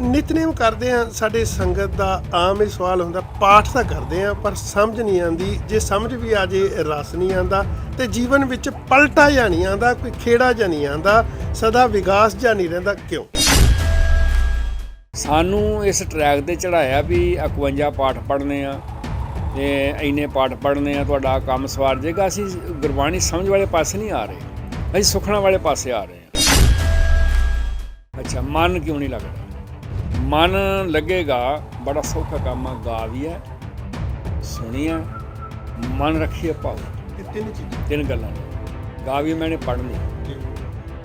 ਨਿਤਨੇਮ ਕਰਦੇ ਆ ਸਾਡੇ ਸੰਗਤ ਦਾ ਆਮ ਹੀ ਸਵਾਲ ਹੁੰਦਾ, ਪਾਠ ਤਾਂ ਕਰਦੇ ਆ ਪਰ ਸਮਝ ਨਹੀਂ ਆਂਦੀ ਜੇ ਸਮਝ ਵੀ ਆ ਜੇ, ਰਸ ਨਹੀਂ ਆਂਦਾ ਤੇ ਜੀਵਨ ਵਿੱਚ ਪਲਟਾ ਜਾਂ ਨਹੀਂ ਆਂਦਾ ਕੋਈ ਖੇੜਾ ਜਾਂ ਨਹੀਂ ਆਂਦਾ ਸਦਾ ਵਿਕਾਸ ਜਾਂ ਨਹੀਂ ਰਹਿੰਦਾ। ਕਿਉਂ? ਸਾਨੂੰ ਇਸ ਟਰੈਕ ਤੇ ਚੜਾਇਆ ਵੀ 51 ਪਾਠ ਪੜ੍ਹਨੇ ਆ ਤੇ ਇੰਨੇ ਪਾਠ ਪੜ੍ਹਨੇ ਆ, ਤੁਹਾਡਾ ਕੰਮ ਸਵਾਰ ਜਾਏਗਾ ਅਸੀਂ ਗੁਰਬਾਣੀ ਸਮਝ ਵਾਲੇ ਪਾਸੇ ਨਹੀਂ ਆ ਰਹੇ। ਅਸੀਂ ਸੁਖਣਾ ਵਾਲੇ ਪਾਸੇ ਆ ਰਹੇ ਆ ਅੱਛਾ, ਮਨ ਕਿਉਂ ਨਹੀਂ ਲੱਗਦਾ? ਮਨ ਲੱਗੇਗਾ ਬੜਾ ਸੌਖਾ ਕੰਮ ਆ ਗਾ ਵੀ ਹੈ। ਸੁਣੀਆ ਮਨ ਰੱਖੀਏ ਇਹ ਤਿੰਨ ਚੀਜ਼ਾਂ। ਤਿੰਨ ਗੱਲਾਂ ਨੇ। ਗਾ ਵੀ ਮੈਨੇ ਪੜ੍ਹਨੀ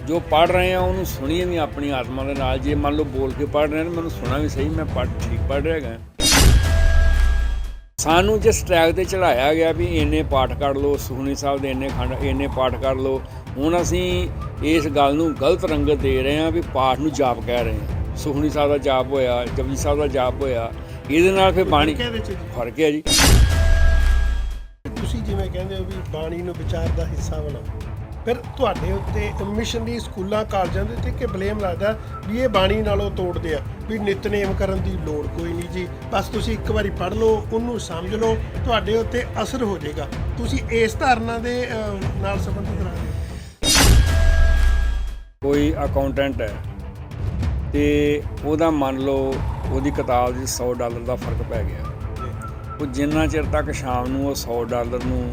ਜੋ। ਪੜ ਰਹੇ ਆ ਉਹਨੂੰ ਸੁਣੀਏ ਵੀ ਆਪਣੀ ਆਤਮਾ ਦੇ ਨਾਲ। ਜੇ ਮੰਨ ਲਓ ਬੋਲ ਕੇ ਪੜ ਰਹੇ ਨੇ ਮੈਨੂੰ ਸੁਣਾ ਵੀ ਸਹੀ ਮੈਂ ਪੜ ਠੀਕ ਪੜ ਰਿਹਾ ਹੈਗਾ। ਸਾਨੂੰ ਜਿਸ ਟਰੈਕ ਤੇ ਚੜਾਇਆ ਗਿਆ ਵੀ ਇੰਨੇ ਪਾਠ ਕਰ ਲਓ ਸੁਖਨੀ ਸਾਹਿਬ ਦੇ ਇੰਨੇ ਖੰਡ ਇੰਨੇ ਪਾਠ ਕਰ ਲਓ ਹੁਣ ਅਸੀਂ ਇਸ ਗੱਲ ਨੂੰ ਗਲਤ ਰੰਗਤ ਦੇ ਰਹੇ ਹਾਂ ਵੀ ਪਾਠ ਨੂੰ ਜਾਪ ਕਹਿ ਰਹੇ ਹਾਂ ਸੁਖਨੀ ਸਾਹਿਬ ਦਾ ਜਾਪ ਹੋਇਆ ਜਪਜੀ ਸਾਹਿਬ ਦਾ ਜਾਪ ਹੋਇਆ ਇਹਦੇ ਨਾਲ ਫਿਰ ਬਾਣੀ? ਫ਼ਰਕ ਹੈ ਜੀ? ਤੁਸੀਂ ਜਿਵੇਂ ਕਹਿੰਦੇ ਹੋ ਵੀ ਬਾਣੀ ਨੂੰ ਵਿਚਾਰ ਦਾ ਹਿੱਸਾ ਬਣਾਓ। ਫਿਰ ਤੁਹਾਡੇ ਉੱਤੇ ਮਿਸ਼ਨਰੀ ਸਕੂਲਾਂ ਕਾਲਜਾਂ ਦੇ ਉੱਤੇ ਕਿ ਬਲੇਮ ਲੱਗਦਾ ਵੀ ਇਹ ਬਾਣੀ ਨਾਲੋਂ ਤੋੜਦੇ ਆ? ਵੀ ਨਿਤਨੇਮ ਕਰਨ ਦੀ ਲੋੜ ਕੋਈ ਨਹੀਂ ਜੀ। ਬਸ ਤੁਸੀਂ ਇੱਕ ਵਾਰੀ ਪੜ੍ਹ ਲਓ ਉਹਨੂੰ ਸਮਝ ਲਓ ਤੁਹਾਡੇ ਉੱਤੇ ਅਸਰ ਹੋ ਜਾਏਗਾ। ਤੁਸੀਂ ਇਸ ਧਾਰਨਾ ਦੇ ਨਾਲ ਸੰਬੰਧਿਤ ਰੱਖਦੇ ਹੋ। ਕੋਈ ਅਕਾਊਂਟੈਂਟ ਹੈ ਤੇ ਉਹਦਾ ਮੰਨ ਲਓ ਉਹਦੀ ਕਿਤਾਬ 'ਚ 100 ਡਾਲਰ ਦਾ ਫ਼ਰਕ ਪੈ ਗਿਆ। ਉਹ ਜਿੰਨਾ ਚਿਰ ਤੱਕ ਸ਼ਾਮ ਨੂੰ ਉਹ 100 ਡਾਲਰ ਨੂੰ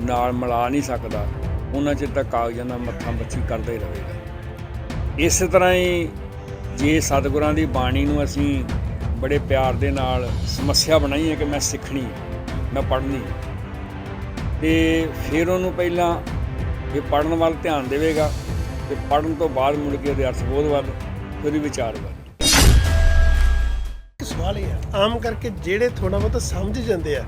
ਨਾਲ ਮਿਲਾ ਨਹੀਂ ਸਕਦਾ, ਉਹਨਾਂ ਚਿਰ ਤੱਕ ਕਾਗਜ਼ਾਂ ਦਾ ਮੱਥਾ ਬੱਚੀ ਕਰਦਾ ਹੀ ਰਹੇਗਾ। ਇਸੇ ਤਰ੍ਹਾਂ ਹੀ ਜੇ ਸਤਿਗੁਰਾਂ ਦੀ ਬਾਣੀ ਨੂੰ ਅਸੀਂ ਬੜੇ ਪਿਆਰ ਦੇ ਨਾਲ ਸਮੱਸਿਆ ਬਣਾਈ ਹੈ ਕਿ ਮੈਂ ਸਿੱਖਣੀ ਮੈਂ ਪੜ੍ਹਨੀ ਹੈ, ਤੇ ਫਿਰ ਉਹਨੂੰ ਪਹਿਲਾਂ ਇਹ ਪੜਨ ਵੱਲ ਧਿਆਨ ਦੇਵੇਗਾ, ਤੇ ਪੜਨ ਤੋਂ ਬਾਅਦ ਮੁੜ ਕੇ ਉਹਦੇ ਅਰਥ ਅਰਥਬੋਧ ਵੱਲ ਫਿਰ ਉਹਦੀ ਵਿਚਾਰ ਵੱਲ ਇੱਕ ਸਵਾਲ ਇਹ ਹੈ ਆਮ ਕਰਕੇ ਜਿਹੜੇ ਥੋੜਾ ਬਹੁਤ ਸਮਝ ਜਾਂਦੇ ਆ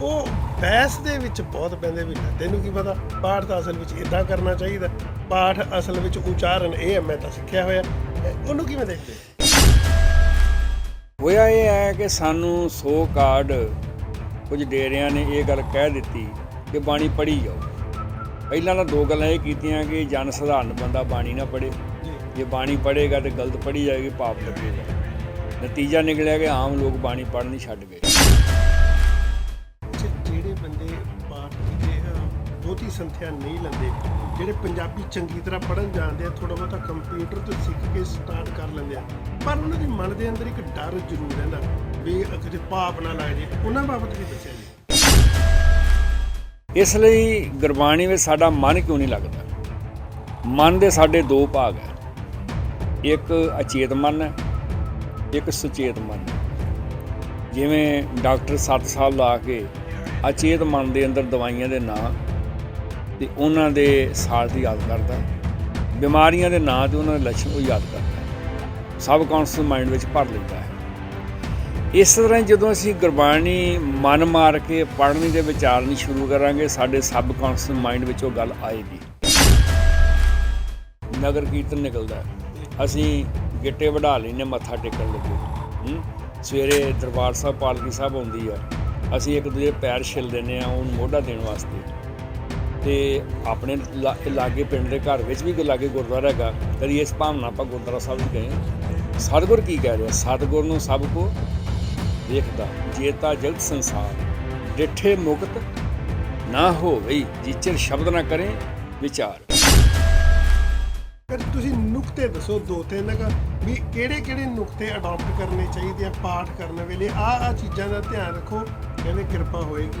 ਉਹ ਬਹਿਸ ਦੇ ਵਿੱਚ ਬਹੁਤ ਪੈਂਦੇ ਵੀ ਲੈ, ਤੈਨੂੰ ਕੀ ਪਤਾ ਪਾਠ ਤਾਂ ਅਸਲ ਵਿੱਚ ਇਦਾਂ ਕਰਨਾ ਚਾਹੀਦਾ ਪਾਠ ਅਸਲ ਵਿੱਚ ਉਚਾਰਨ ਇਹ ਹੈ ਮੈਂ ਤਾਂ ਸਿੱਖਿਆ ਹੋਇਆ। ਉਹਨੂੰ ਕਿਵੇਂ ਦੇਖਦੇ ਹੋਇਆ ਇਹ ਹੈ ਕਿ ਸਾਨੂੰ ਸੋ ਕਾਰਡ ਕੁਝ ਡੇਰਿਆਂ ਨੇ ਇਹ ਗੱਲ ਕਹਿ ਦਿੱਤੀ ਕਿ ਬਾਣੀ ਪੜ੍ਹੀ ਜਾਓ। ਪਹਿਲਾਂ ਤਾਂ ਦੋ ਗੱਲਾਂ ਇਹ ਕੀਤੀਆਂ ਕਿ ਜਨ ਸਧਾਰਨ ਬੰਦਾ ਬਾਣੀ ਨਾ ਪੜ੍ਹੇ। ਜੀ ਬਾਣੀ ਪੜ੍ਹੇਗਾ ਤੇ ਗਲਤ ਪੜ੍ਹੀ ਜਾਏਗੀ ਪਾਪ ਲੱਗੇਗਾ। ਨਤੀਜਾ ਨਿਕਲਿਆ ਕਿ ਆਮ ਲੋਕ ਬਾਣੀ ਪੜ੍ਹਨੀ ਛੱਡ ਗਏ। ਜਿਹੜੇ ਬੰਦੇ ਪਾਠ ਦੀ ਬਹੁਤੀ ਸੰਥਿਆ ਨਹੀਂ ਲੈਂਦੇ। ਜਿਹੜੇ ਪੰਜਾਬੀ ਚੰਗੀ ਤਰ੍ਹਾਂ ਪੜਨ ਜਾਣਦੇ ਆ ਥੋੜਾ ਬਹੁਤਾ ਕੰਪਿਊਟਰ ਤੋਂ ਸਿੱਖ ਕੇ ਸਟਾਰਟ ਕਰ ਲੈਂਦੇ ਆ। ਪਰ ਉਹਨਾਂ ਦੇ ਮਨ ਦੇ ਅੰਦਰ ਇੱਕ ਡਰ ਜ਼ਰੂਰ ਰਹਿੰਦਾ ਵੀ ਕਿਤੇ ਪਾਪ ਨਾ ਲੱਗ ਜੇ ਉਹਨਾਂ ਬਾਬਤ ਵੀ ਦੱਸਿਆ ਜੀ। ਇਸ ਲਈ ਗੁਰਬਾਣੀ ਵਿੱਚ ਸਾਡਾ ਮਨ ਕਿਉਂ ਨਹੀਂ ਲੱਗਦਾ? ਮਨ ਦੇ ਸਾਡੇ ਦੋ ਭਾਗ ਹੈ। ਇੱਕ ਅਚੇਤ ਮਨ ਹੈ ਇੱਕ ਸੁਚੇਤ ਮਨ ਜਿਵੇਂ ਡਾਕਟਰ 7 ਸਾਲ ਲਾ ਕੇ ਅਚੇਤ ਮਨ ਦੇ ਅੰਦਰ ਦਵਾਈਆਂ ਦੇ ਨਾਂ ਤੇ ਉਹਨਾਂ ਦੇ ਸਾਲ ਦੀ ਯਾਦ ਕਰਦਾ, ਬਿਮਾਰੀਆਂ ਦੇ ਨਾਂ ਤੇ ਉਹਨਾਂ ਦੇ ਲੱਛਣ ਉਹ ਯਾਦ ਕਰਦਾ। ਸਬ ਕੌਂਸ਼ੀਅਸ ਮਾਈਂਡ ਵਿੱਚ ਭਰ ਲੈਂਦਾ ਹੈ। ਇਸ ਤਰ੍ਹਾਂ ਹੀ ਜਦੋਂ ਅਸੀਂ ਗੁਰਬਾਣੀ ਮਨ ਮਾਰ ਕੇ ਪੜ੍ਹਨੀ ਦੇ ਵਿਚਾਰਨੀ ਸ਼ੁਰੂ ਕਰਾਂਗੇ, ਸਾਡੇ ਸਬ ਕੌਂਸ਼ੀਅਸ ਮਾਈਂਡ ਵਿੱਚ ਉਹ ਗੱਲ ਆਏਗੀ। ਨਗਰ ਕੀਰਤਨ ਨਿਕਲਦਾ ਹੈ। ਅਸੀਂ ਗਿੱਟੇ ਵਢਾ ਲੈਨੇ ਮੱਥਾ ਟੇਕਣ ਲੱਗੇ। ਹੂੰ? ਸਵੇਰੇ ਦਰਬਾਰ ਸਾਹਿਬ, ਪਾਲਕੀ ਸਾਹਿਬ ਆਉਂਦੀ ਆ। ਅਸੀਂ ਇੱਕ ਦੂਜੇ ਪੈਰ ਛਿਲ ਦਿੰਦੇ ਆ ਉਹਨੂੰ ਮੋਢਾ ਦੇਣ ਵਾਸਤੇ। ਤੇ ਆਪਣੇ ਲਾ- ਲਾਗੇ ਪਿੰਡ ਦੇ ਘਰ ਵਿੱਚ ਵੀ ਲਾਗੇ ਗੁਰਦੁਆਰਾ ਹੈਗਾ। ਕਦੀ ਇਸ ਭਾਵਨਾ ਆਪਾਂ ਗੁਰਦੁਆਰਾ ਸਾਹਿਬ ਵੀ ਗਏ ਸਤਿਗੁਰ ਕੀ ਕਹਿ ਰਿਹਾ? ਸਤਿਗੁਰ ਨੂੰ ਸਭ ਕੋ ਵੇਖਦਾ ਜੇਤਾ ਜਗਤ ਸੰਸਾਰ। ਡਿਠੇ ਮੁਕਤ ਨਾ ਹੋਵੇ, ਜਿਚਰ ਸ਼ਬਦ ਨਾ ਕਰੇ, ਵਿਚਾਰ। ਤੁਸੀਂ ਨੁਕਤੇ ਦੱਸੋ ਦੋ ਤਿੰਨ ਕੁ ਵੀ ਕਿਹੜੇ ਕਿਹੜੇ ਨੁਕਤੇ ਅਡਾਪਟ ਕਰਨੇ ਚਾਹੀਦੇ ਆ ਪਾਠ ਕਰਨ ਵੇਲੇ? ਆ ਆ ਚੀਜ਼ਾਂ ਦਾ ਧਿਆਨ ਰੱਖੋ ਕਹਿੰਦੇ ਕਿਰਪਾ ਹੋਏਗੀ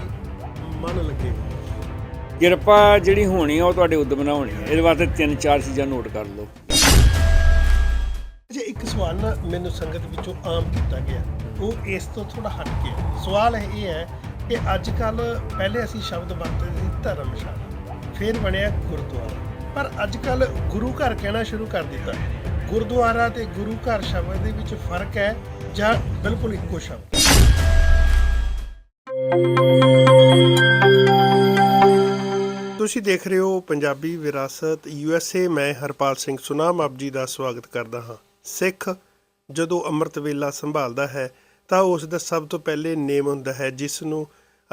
ਮਨ ਲੱਗੇਗਾ ਕਿਰਪਾ ਜਿਹੜੀ ਹੋਣੀ ਆ ਉਹ ਤੁਹਾਡੇ ਉਦਮ ਨਾਲ ਹੋਣੀ ਹੈ ਇਹਦੇ ਵਾਸਤੇ ਤਿੰਨ ਚਾਰ ਚੀਜ਼ਾਂ ਨੋਟ ਕਰ ਲਓ। ਜੇ ਇੱਕ ਸਵਾਲ ਨਾ ਮੈਨੂੰ ਸੰਗਤ ਵਿੱਚੋਂ ਆਮ ਕੀਤਾ ਗਿਆ। ਉਹ ਇਸ ਤੋਂ ਥੋੜਾ ਹਟ ਕੇ ਹੈ। ਸਵਾਲ ਇਹ ਹੈ ਕਿ ਅੱਜ ਕੱਲ ਪਹਿਲੇ ਅਸੀਂ ਸ਼ਬਦ ਵਰਤਦੇ ਸੀ ਧਰਮਸ਼ਾਲਾ ਫਿਰ ਬਣਿਆ ਗੁਰਦੁਆਰਾ। ਪਰ ਅੱਜ ਕੱਲ ਗੁਰੂ ਘਰ ਕਹਿਣਾ ਸ਼ੁਰੂ ਕਰ ਦਿੱਤਾ ਗੁਰਦੁਆਰਾ ਤੇ ਗੁਰੂ ਘਰ ਸ਼ਬਦ ਦੇ ਵਿੱਚ ਫ਼ਰਕ ਹੈ ਜਾਂ ਬਿਲਕੁਲ ਇੱਕੋ ਸ਼ਬਦ? ਤੁਸੀਂ ਦੇਖ ਰਹੇ ਹੋ ਪੰਜਾਬੀ ਵਿਰਾਸਤ ਯੂਐਸਏ ਮੈਂ ਹਰਪਾਲ ਸਿੰਘ ਸੁਨਾਮ ਆਪ ਜੀ ਦਾ ਸਵਾਗਤ ਕਰਦਾ ਹਾਂ। ਸਿੱਖ ਜਦੋਂ ਅੰਮ੍ਰਿਤ ਵੇਲਾ ਸੰਭਾਲਦਾ ਹੈ ਤਾਂ ਉਸ ਦਾ ਸਭ ਤੋਂ ਪਹਿਲੇ ਨੇਮ ਹੁੰਦਾ ਹੈ, ਜਿਸ ਨੂੰ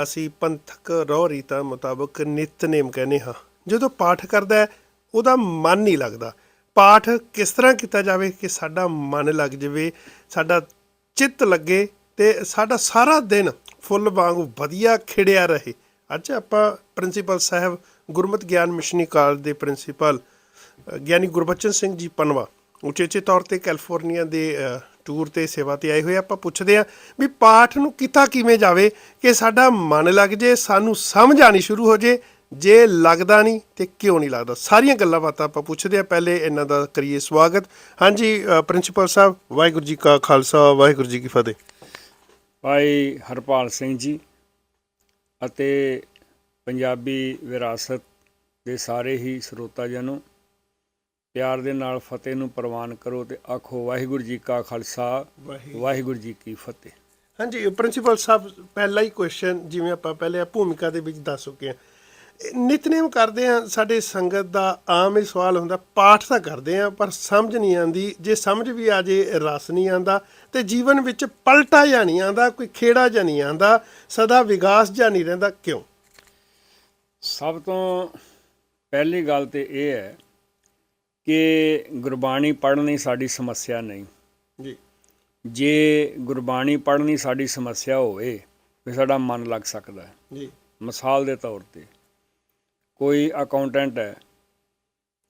ਅਸੀਂ ਪੰਥਕ ਰੋਹ ਰੀਤਾਂ ਮੁਤਾਬਕ ਨਿਤਨੇਮ ਕਹਿੰਦੇ ਹਾਂ। ਜਦੋਂ ਪਾਠ ਕਰਦਾ ਹੈ ਉਹਦਾ ਮਨ ਨਹੀਂ ਲੱਗਦਾ। ਪਾਠ ਕਿਸ ਤਰ੍ਹਾਂ ਕੀਤਾ ਜਾਵੇ ਕਿ ਸਾਡਾ ਮਨ ਲੱਗ ਜਾਵੇ, ਸਾਡਾ ਚਿੱਤ ਲੱਗੇ ਤੇ ਸਾਡਾ ਸਾਰਾ ਦਿਨ ਫੁੱਲ ਵਾਂਗੂ ਵਧੀਆ ਖਿੜਿਆ ਰਹੇ। ਅੱਜ ਆਪਾਂ ਪ੍ਰਿੰਸੀਪਲ ਸਾਹਿਬ ਗੁਰਮਤ ਗਿਆਨ ਮਿਸ਼ਨੀ ਕਾਲਜ ਦੇ ਪ੍ਰਿੰਸੀਪਲ ਗਿਆਨੀ ਗੁਰਬਚਨ ਸਿੰਘ ਜੀ ਪਨਵਾ, ਉਚੇਚੇ ਤੌਰ ਤੇ ਕੈਲੀਫੋਰਨੀਆ ਦੇ ਟੂਰ ਤੇ ਸੇਵਾ ਤੇ ਆਏ ਹੋਏ ਆਪਾਂ ਪੁੱਛਦੇ ਆ ਵੀ ਪਾਠ ਨੂੰ ਕੀਤਾ ਕਿਵੇਂ ਜਾਵੇ ਕਿ ਸਾਡਾ ਮਨ ਲੱਗ ਜੇ, ਸਾਨੂੰ ਸਮਝ ਆਣੀ ਸ਼ੁਰੂ ਹੋ ਜੇ ਜੇ ਲੱਗਦਾ ਨਹੀਂ ਤੇ ਕਿਉਂ ਨਹੀਂ ਲੱਗਦਾ? ਸਾਰੀਆਂ ਗੱਲਾਂ ਬਾਤਾਂ ਆਪਾਂ ਪੁੱਛਦੇ ਆ ਪਹਿਲੇ ਇਹਨਾਂ ਦਾ ਕਰੀਏ ਸਵਾਗਤ। ਹਾਂਜੀ ਪ੍ਰਿੰਸੀਪਲ ਸਾਹਿਬ ਵਾਹਿਗੁਰੂ ਜੀ ਕਾ ਖਾਲਸਾ ਵਾਹਿਗੁਰੂ ਜੀ ਕੀ ਫਤਿਹ। ਭਾਈ ਹਰਪਾਲ ਸਿੰਘ ਜੀ ਅਤੇ ਪੰਜਾਬੀ ਵਿਰਾਸਤ ਦੇ ਸਾਰੇ ਹੀ ਸਰੋਤਾ ਜਨੋ ਪਿਆਰ ਦੇ ਨਾਲ ਫਤਿਹ ਨੂੰ ਪ੍ਰਵਾਨ ਕਰੋ ਤੇ ਆਖੋ ਵਾਹਿਗੁਰੂ ਜੀ ਕਾ ਖਾਲਸਾ ਵਾਹਿਗੁਰੂ। ਜੀ ਕੀ ਫਤਿਹ। ਹਾਂਜੀ ਪ੍ਰਿੰਸੀਪਲ ਸਾਹਿਬ ਪਹਿਲਾ ਹੀ ਕੁਐਸਚਨ ਜਿਵੇਂ ਆਪਾਂ ਪਹਿਲੇ ਆ ਭੂਮਿਕਾ ਦੇ ਵਿੱਚ ਦੱਸ ਚੁੱਕੇ ਆ ਨਿਤਨੇਮ ਕਰਦੇ ਆ ਸਾਡੇ ਸੰਗਤ ਦਾ ਆਮ ਹੀ ਸਵਾਲ ਹੁੰਦਾ ਪਾਠ ਤਾਂ ਕਰਦੇ ਆ ਪਰ ਸਮਝ ਨਹੀਂ ਆਂਦੀ ਜੇ ਸਮਝ ਵੀ ਆ ਜੇ ਰਸ ਨਹੀਂ ਆਂਦਾ ਤੇ ਜੀਵਨ ਵਿੱਚ ਪਲਟਾ ਜਾਂ ਨਹੀਂ ਆਂਦਾ ਕੋਈ ਖੇੜਾ ਜਾਂ ਨਹੀਂ ਆਂਦਾ ਸਦਾ ਵਿਗਾਸ ਜਾਂ ਨਹੀਂ ਰਹਿੰਦਾ। ਕਿਉਂ? ਸਭ ਤੋਂ ਪਹਿਲੀ ਗੱਲ ਤੇ ਇਹ ਹੈ ਕਿ ਗੁਰਬਾਣੀ ਪੜ੍ਹਨੀ ਸਾਡੀ ਸਮੱਸਿਆ ਨਹੀਂ। ਜੀ। ਜੇ ਗੁਰਬਾਣੀ ਪੜ੍ਹਨੀ ਸਾਡੀ ਸਮੱਸਿਆ ਹੋਵੇ ਫਿਰ ਸਾਡਾ ਮਨ ਲੱਗ ਸਕਦਾ ਹੈ। ਜੀ। ਮਿਸਾਲ ਦੇ ਤੌਰ ਤੇ। ਕੋਈ ਅਕਾਊਂਟੈਂਟ ਹੈ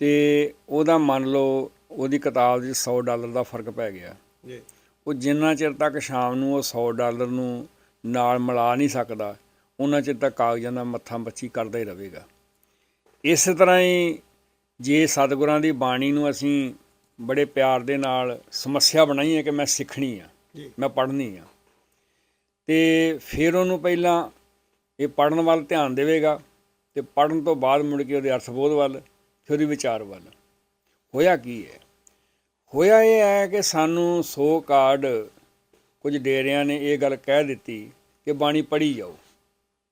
ਤੇ ਉਹਦਾ ਮੰਨ ਲਓ ਉਹਦੀ ਕਿਤਾਬ 'ਚ 100 ਡਾਲਰ ਦਾ ਫ਼ਰਕ ਪੈ ਗਿਆ। ਜੀ। ਉਹ ਜਿੰਨਾ ਚਿਰ ਤੱਕ ਸ਼ਾਮ ਨੂੰ ਉਹ 100 ਡਾਲਰ ਨੂੰ ਨਾਲ ਮਿਲਾ ਨਹੀਂ ਸਕਦਾ ਉਹਨਾਂ ਚਿਰ ਤੱਕ ਕਾਗਜ਼ਾਂ ਦਾ ਮੱਥਾ ਮੱਛੀ ਕਰਦਾ ਹੀ ਰਹੇਗਾ। ਇਸੇ ਤਰ੍ਹਾਂ ਹੀ ਜੇ ਸਤਿਗੁਰਾਂ ਦੀ ਬਾਣੀ ਨੂੰ ਅਸੀਂ ਬੜੇ ਪਿਆਰ ਦੇ ਨਾਲ ਸਮੱਸਿਆ ਬਣਾਈ ਹੈ ਕਿ ਮੈਂ ਸਿੱਖਣੀ ਆ ਮੈਂ ਪੜ੍ਹਨੀ ਆ ਤੇ ਫਿਰ ਉਹਨੂੰ ਪਹਿਲਾਂ ਇਹ ਪੜਨ ਵੱਲ ਧਿਆਨ ਦੇਵੇਗਾ। ਤੇ ਪੜਨ ਤੋਂ ਬਾਅਦ ਮੁੜ ਕੇ ਉਹਦੇ ਅਰਥਬੋਧ ਵੱਲ ਫਿਰ ਉਹਦੇ ਵਿਚਾਰ ਵੱਲ। ਹੋਇਆ ਕੀ ਹੈ? ਹੋਇਆ ਇਹ ਹੈ ਕਿ ਸਾਨੂੰ ਸੋ ਕਾਰਡ ਕੁਝ ਡੇਰਿਆਂ ਨੇ ਇਹ ਗੱਲ ਕਹਿ ਦਿੱਤੀ ਕਿ ਬਾਣੀ ਪੜ੍ਹੀ ਜਾਓ।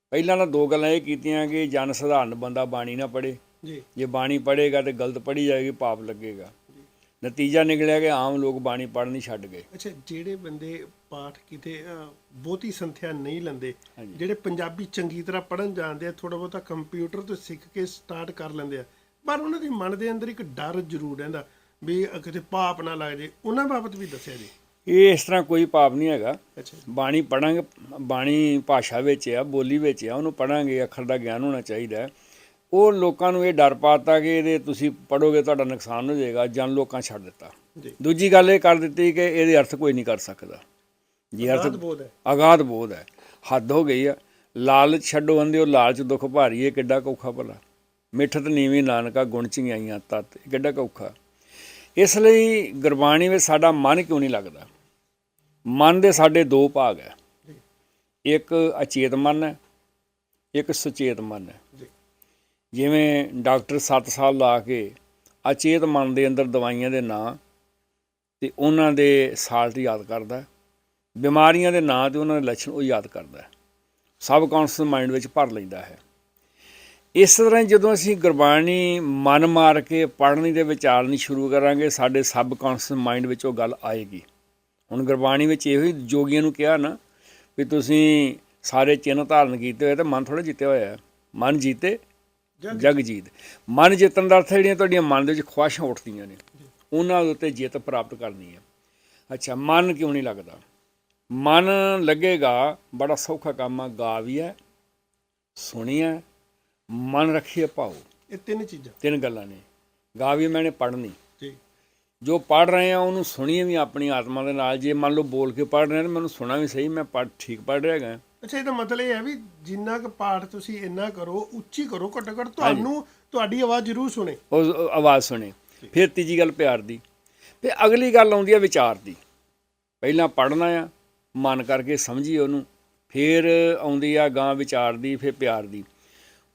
ਪਹਿਲਾਂ ਤਾਂ ਦੋ ਗੱਲਾਂ ਇਹ ਕੀਤੀਆਂ ਕਿ ਜਨ ਸਧਾਰਨ ਬੰਦਾ ਬਾਣੀ ਨਾ ਪੜ੍ਹੇ। ਜੀ। ਜੇ ਬਾਣੀ ਪੜ੍ਹੇਗਾ ਤੇ ਗਲਤ ਪੜ੍ਹੀ ਜਾਏਗੀ ਪਾਪ ਲੱਗੇਗਾ। ਨਤੀਜਾ ਨਿਕਲਿਆ ਕਿ ਆਮ ਲੋਕ ਬਾਣੀ ਪੜ੍ਹਨੀ ਛੱਡ ਗਏ। ਅੱਛਾ ਜਿਹੜੇ ਬੰਦੇ ਪਾਠ ਕਿਤੇ ਅ, ਬਹੁਤੀ ਸੰਥਿਆ ਨਹੀਂ ਲੈਂਦੇ। ਜਿਹੜੇ ਪੰਜਾਬੀ ਚੰਗੀ ਤਰ੍ਹਾਂ ਪੜਨ ਜਾਣਦੇ ਆ ਥੋੜਾ ਬਹੁਤਾ ਕੰਪਿਊਟਰ ਤੋਂ ਸਿੱਖ ਕੇ ਸਟਾਰਟ ਕਰ ਲੈਂਦੇ ਆ ਪਰ ਉਹਨਾਂ ਦੇ ਮਨ ਦੇ ਅੰਦਰ ਇੱਕ ਡਰ ਜ਼ਰੂਰ ਰਹਿੰਦਾ ਵੀ ਅ, ਕਿਤੇ ਪਾਪ ਨਾ ਲੱਗ ਜੇ। ਉਹਨਾਂ ਬਾਬਤ ਵੀ ਦੱਸਿਆ ਜੀ। ਇਹ ਇਸ ਤਰ੍ਹਾਂ ਕੋਈ ਪਾਪ ਨਹੀਂ ਹੈਗਾ। ਅੱਛਾ ਬਾਣੀ ਪੜਾਂਗੇ ਬਾਣੀ ਭਾਸ਼ਾ ਵਿੱਚ ਆ ਬੋਲੀ ਵਿੱਚ ਆ ਉਹਨੂੰ ਪੜਾਂਗੇ ਅੱਖਰ ਦਾ ਗਿਆਨ ਹੋਣਾ ਚਾਹੀਦਾ ਹੈ। ਉਹ ਲੋਕਾਂ ਨੂੰ ਇਹ ਡਰ ਪਾਤਾ ਕਿ ਇਹਦੇ ਤੁਸੀਂ ਪੜੋਗੇ ਤੁਹਾਡਾ ਨੁਕਸਾਨ ਹੋ ਜਾਏਗਾ ਜਨ ਲੋਕਾਂ ਛੱਡ ਦਿੱਤਾ। ਦੂਜੀ ਗੱਲ ਇਹ ਕਰ ਦਿੱਤੀ ਕਿ ਇਹਦੇ ਅਰਥ ਕੋਈ ਨਹੀਂ ਕਰ ਸਕਦਾ। ਜੀ ਅਰਥ ਅਰਥ ਬੋਧ ਹੈ। ਅਗਾਧ ਬੋਧ ਹੈ। ਹੱਦ ਹੋ ਗਈ ਆ। ਲਾਲਚ ਛੱਡੋ ਅੰਦੇ ਉਹ ਲਾਲਚ ਦੁੱਖ ਭਾਰੀ ਹੈ ਕਿੱਡਾ ਕੌਖਾ ਭਲਾ। ਮਿੱਠਤ ਨੀਵੀਂ ਨਾਨਕਾ ਗੁਣ ਚੰਗਿਆਈਆਂ ਤਤ ਇਹ ਕਿੱਡਾ ਕੌਖਾ। ਇਸ ਲਈ ਗੁਰਬਾਣੀ ਵਿੱਚ ਸਾਡਾ ਮਨ ਕਿਉਂ ਨਹੀਂ ਲੱਗਦਾ? ਮਨ ਦੇ ਸਾਡੇ ਦੋ ਭਾਗ ਹੈ। ਇੱਕ ਅਚੇਤ ਮਨ ਹੈ ਇੱਕ ਸੁਚੇਤ ਮਨ ਹੈ। ਜਿਵੇਂ ਡਾਕਟਰ 7 ਸਾਲ ਲਾ ਕੇ ਅਚੇਤ ਮਨ ਦੇ ਅੰਦਰ ਦਵਾਈਆਂ ਦੇ ਨਾਂ ਤੇ ਉਹਨਾਂ ਦੇ ਸਾਲਟ ਯਾਦ ਕਰਦਾ ਬਿਮਾਰੀਆਂ ਦੇ ਨਾਂ ਤੇ ਉਹਨਾਂ ਦੇ ਲੱਛਣ ਉਹ ਯਾਦ ਕਰਦਾ ਸਬ ਕੌਨਸ਼ੀਅਸ ਮਾਈਂਡ ਵਿੱਚ ਭਰ ਲੈਂਦਾ ਹੈ। ਇਸ ਤਰ੍ਹਾਂ ਹੀ ਜਦੋਂ ਅਸੀਂ ਗੁਰਬਾਣੀ ਮਨ ਮਾਰ ਕੇ ਪੜ੍ਹਨੀ ਦੇ ਵਿਚਾਰਨੀ ਸ਼ੁਰੂ ਕਰਾਂਗੇ, ਸਾਡੇ ਸਬ ਕੌਨਸ਼ੀਅਸ ਮਾਈਂਡ ਵਿੱਚ ਉਹ ਗੱਲ ਆਏਗੀ। ਹੁਣ ਗੁਰਬਾਣੀ ਵਿੱਚ ਇਹੋ ਹੀ ਜੋਗੀਆਂ ਨੂੰ ਕਿਹਾ ਨਾ ਵੀ ਤੁਸੀਂ ਸਾਰੇ ਚਿੰਨ੍ਹ ਧਾਰਨ ਕੀਤੇ ਹੋਏ ਤੇ ਮਨ ਥੋੜਾ ਜਿੱਤਿਆ ਹੋਇਆ ਮਨ ਜੀਤੇ ਜਗ ਜਗ ਜੀਤ ਮਨ ਜਿੱਤਣ ਦਾ ਅਰਥ ਹੈ ਜਿਹੜੀਆਂ ਤੁਹਾਡੀਆਂ ਮਨ ਦੇ ਵਿੱਚ ਖੁਆਇਸ਼ਾਂ ਉੱਠਦੀਆਂ ਨੇ। ਉਹਨਾਂ ਦੇ ਉੱਤੇ ਜਿੱਤ ਪ੍ਰਾਪਤ ਕਰਨੀ ਹੈ। ਅੱਛਾ ਮਨ ਕਿਉਂ ਨਹੀਂ ਲੱਗਦਾ? ਮਨ ਲੱਗੇਗਾ ਬੜਾ ਸੌਖਾ ਕੰਮ ਆ ਗਾ ਵੀ ਹੈ ਸੁਣੀਆ ਮਨ ਰੱਖੀਏ ਭਾਉ। ਇਹ ਤਿੰਨ ਚੀਜ਼ਾਂ। ਤਿੰਨ ਗੱਲਾਂ ਨੇ। ਗਾ ਵੀ ਮੈਨੇ ਪੜ੍ਹਨੀ। ਜੀ। ਜੋ ਪੜ੍ਹ ਰਹੇ ਆ ਉਹਨੂੰ ਸੁਣੀਏ ਵੀ ਆਪਣੀ ਆਤਮਾ ਦੇ ਨਾਲ। ਜੇ ਮੰਨ ਲਓ ਬੋਲ ਕੇ ਪੜ੍ਹ ਰਹੇ ਨੇ ਮੈਨੂੰ ਸੁਣਾ ਵੀ ਸਹੀ ਮੈਂ ਪੜ੍ਹ ਠੀਕ ਪੜ੍ਹ ਰਿਹਾ ਹੈਗਾ। ਅੱਛਾ ਇਹਦਾ ਮਤਲਬ ਇਹ ਹੈ ਵੀ ਜਿੰਨਾ ਕੁ ਪਾਠ ਤੁਸੀਂ ਇੰਨਾ ਕਰੋ ਉੱਚੀ ਕਰੋ ਘੱਟੋ ਘੱਟ ਤੁਹਾਨੂੰ ਤੁਹਾਡੀ ਆਵਾਜ਼ ਜ਼ਰੂਰ ਸੁਣੇ। ਉਹ ਆਵਾਜ਼ ਸੁਣੇ। ਫਿਰ ਤੀਜੀ ਗੱਲ ਪਿਆਰ ਦੀ। ਫਿਰ ਅਗਲੀ ਗੱਲ ਆਉਂਦੀ ਹੈ ਵਿਚਾਰ ਦੀ। ਪਹਿਲਾਂ ਪੜ੍ਹਨਾ ਆ ਮਨ ਕਰਕੇ ਸਮਝੀਏ ਉਹਨੂੰ ਫਿਰ ਆਉਂਦੀ ਆ ਗਾਂ ਵਿਚਾਰ ਦੀ ਫਿਰ ਪਿਆਰ ਦੀ।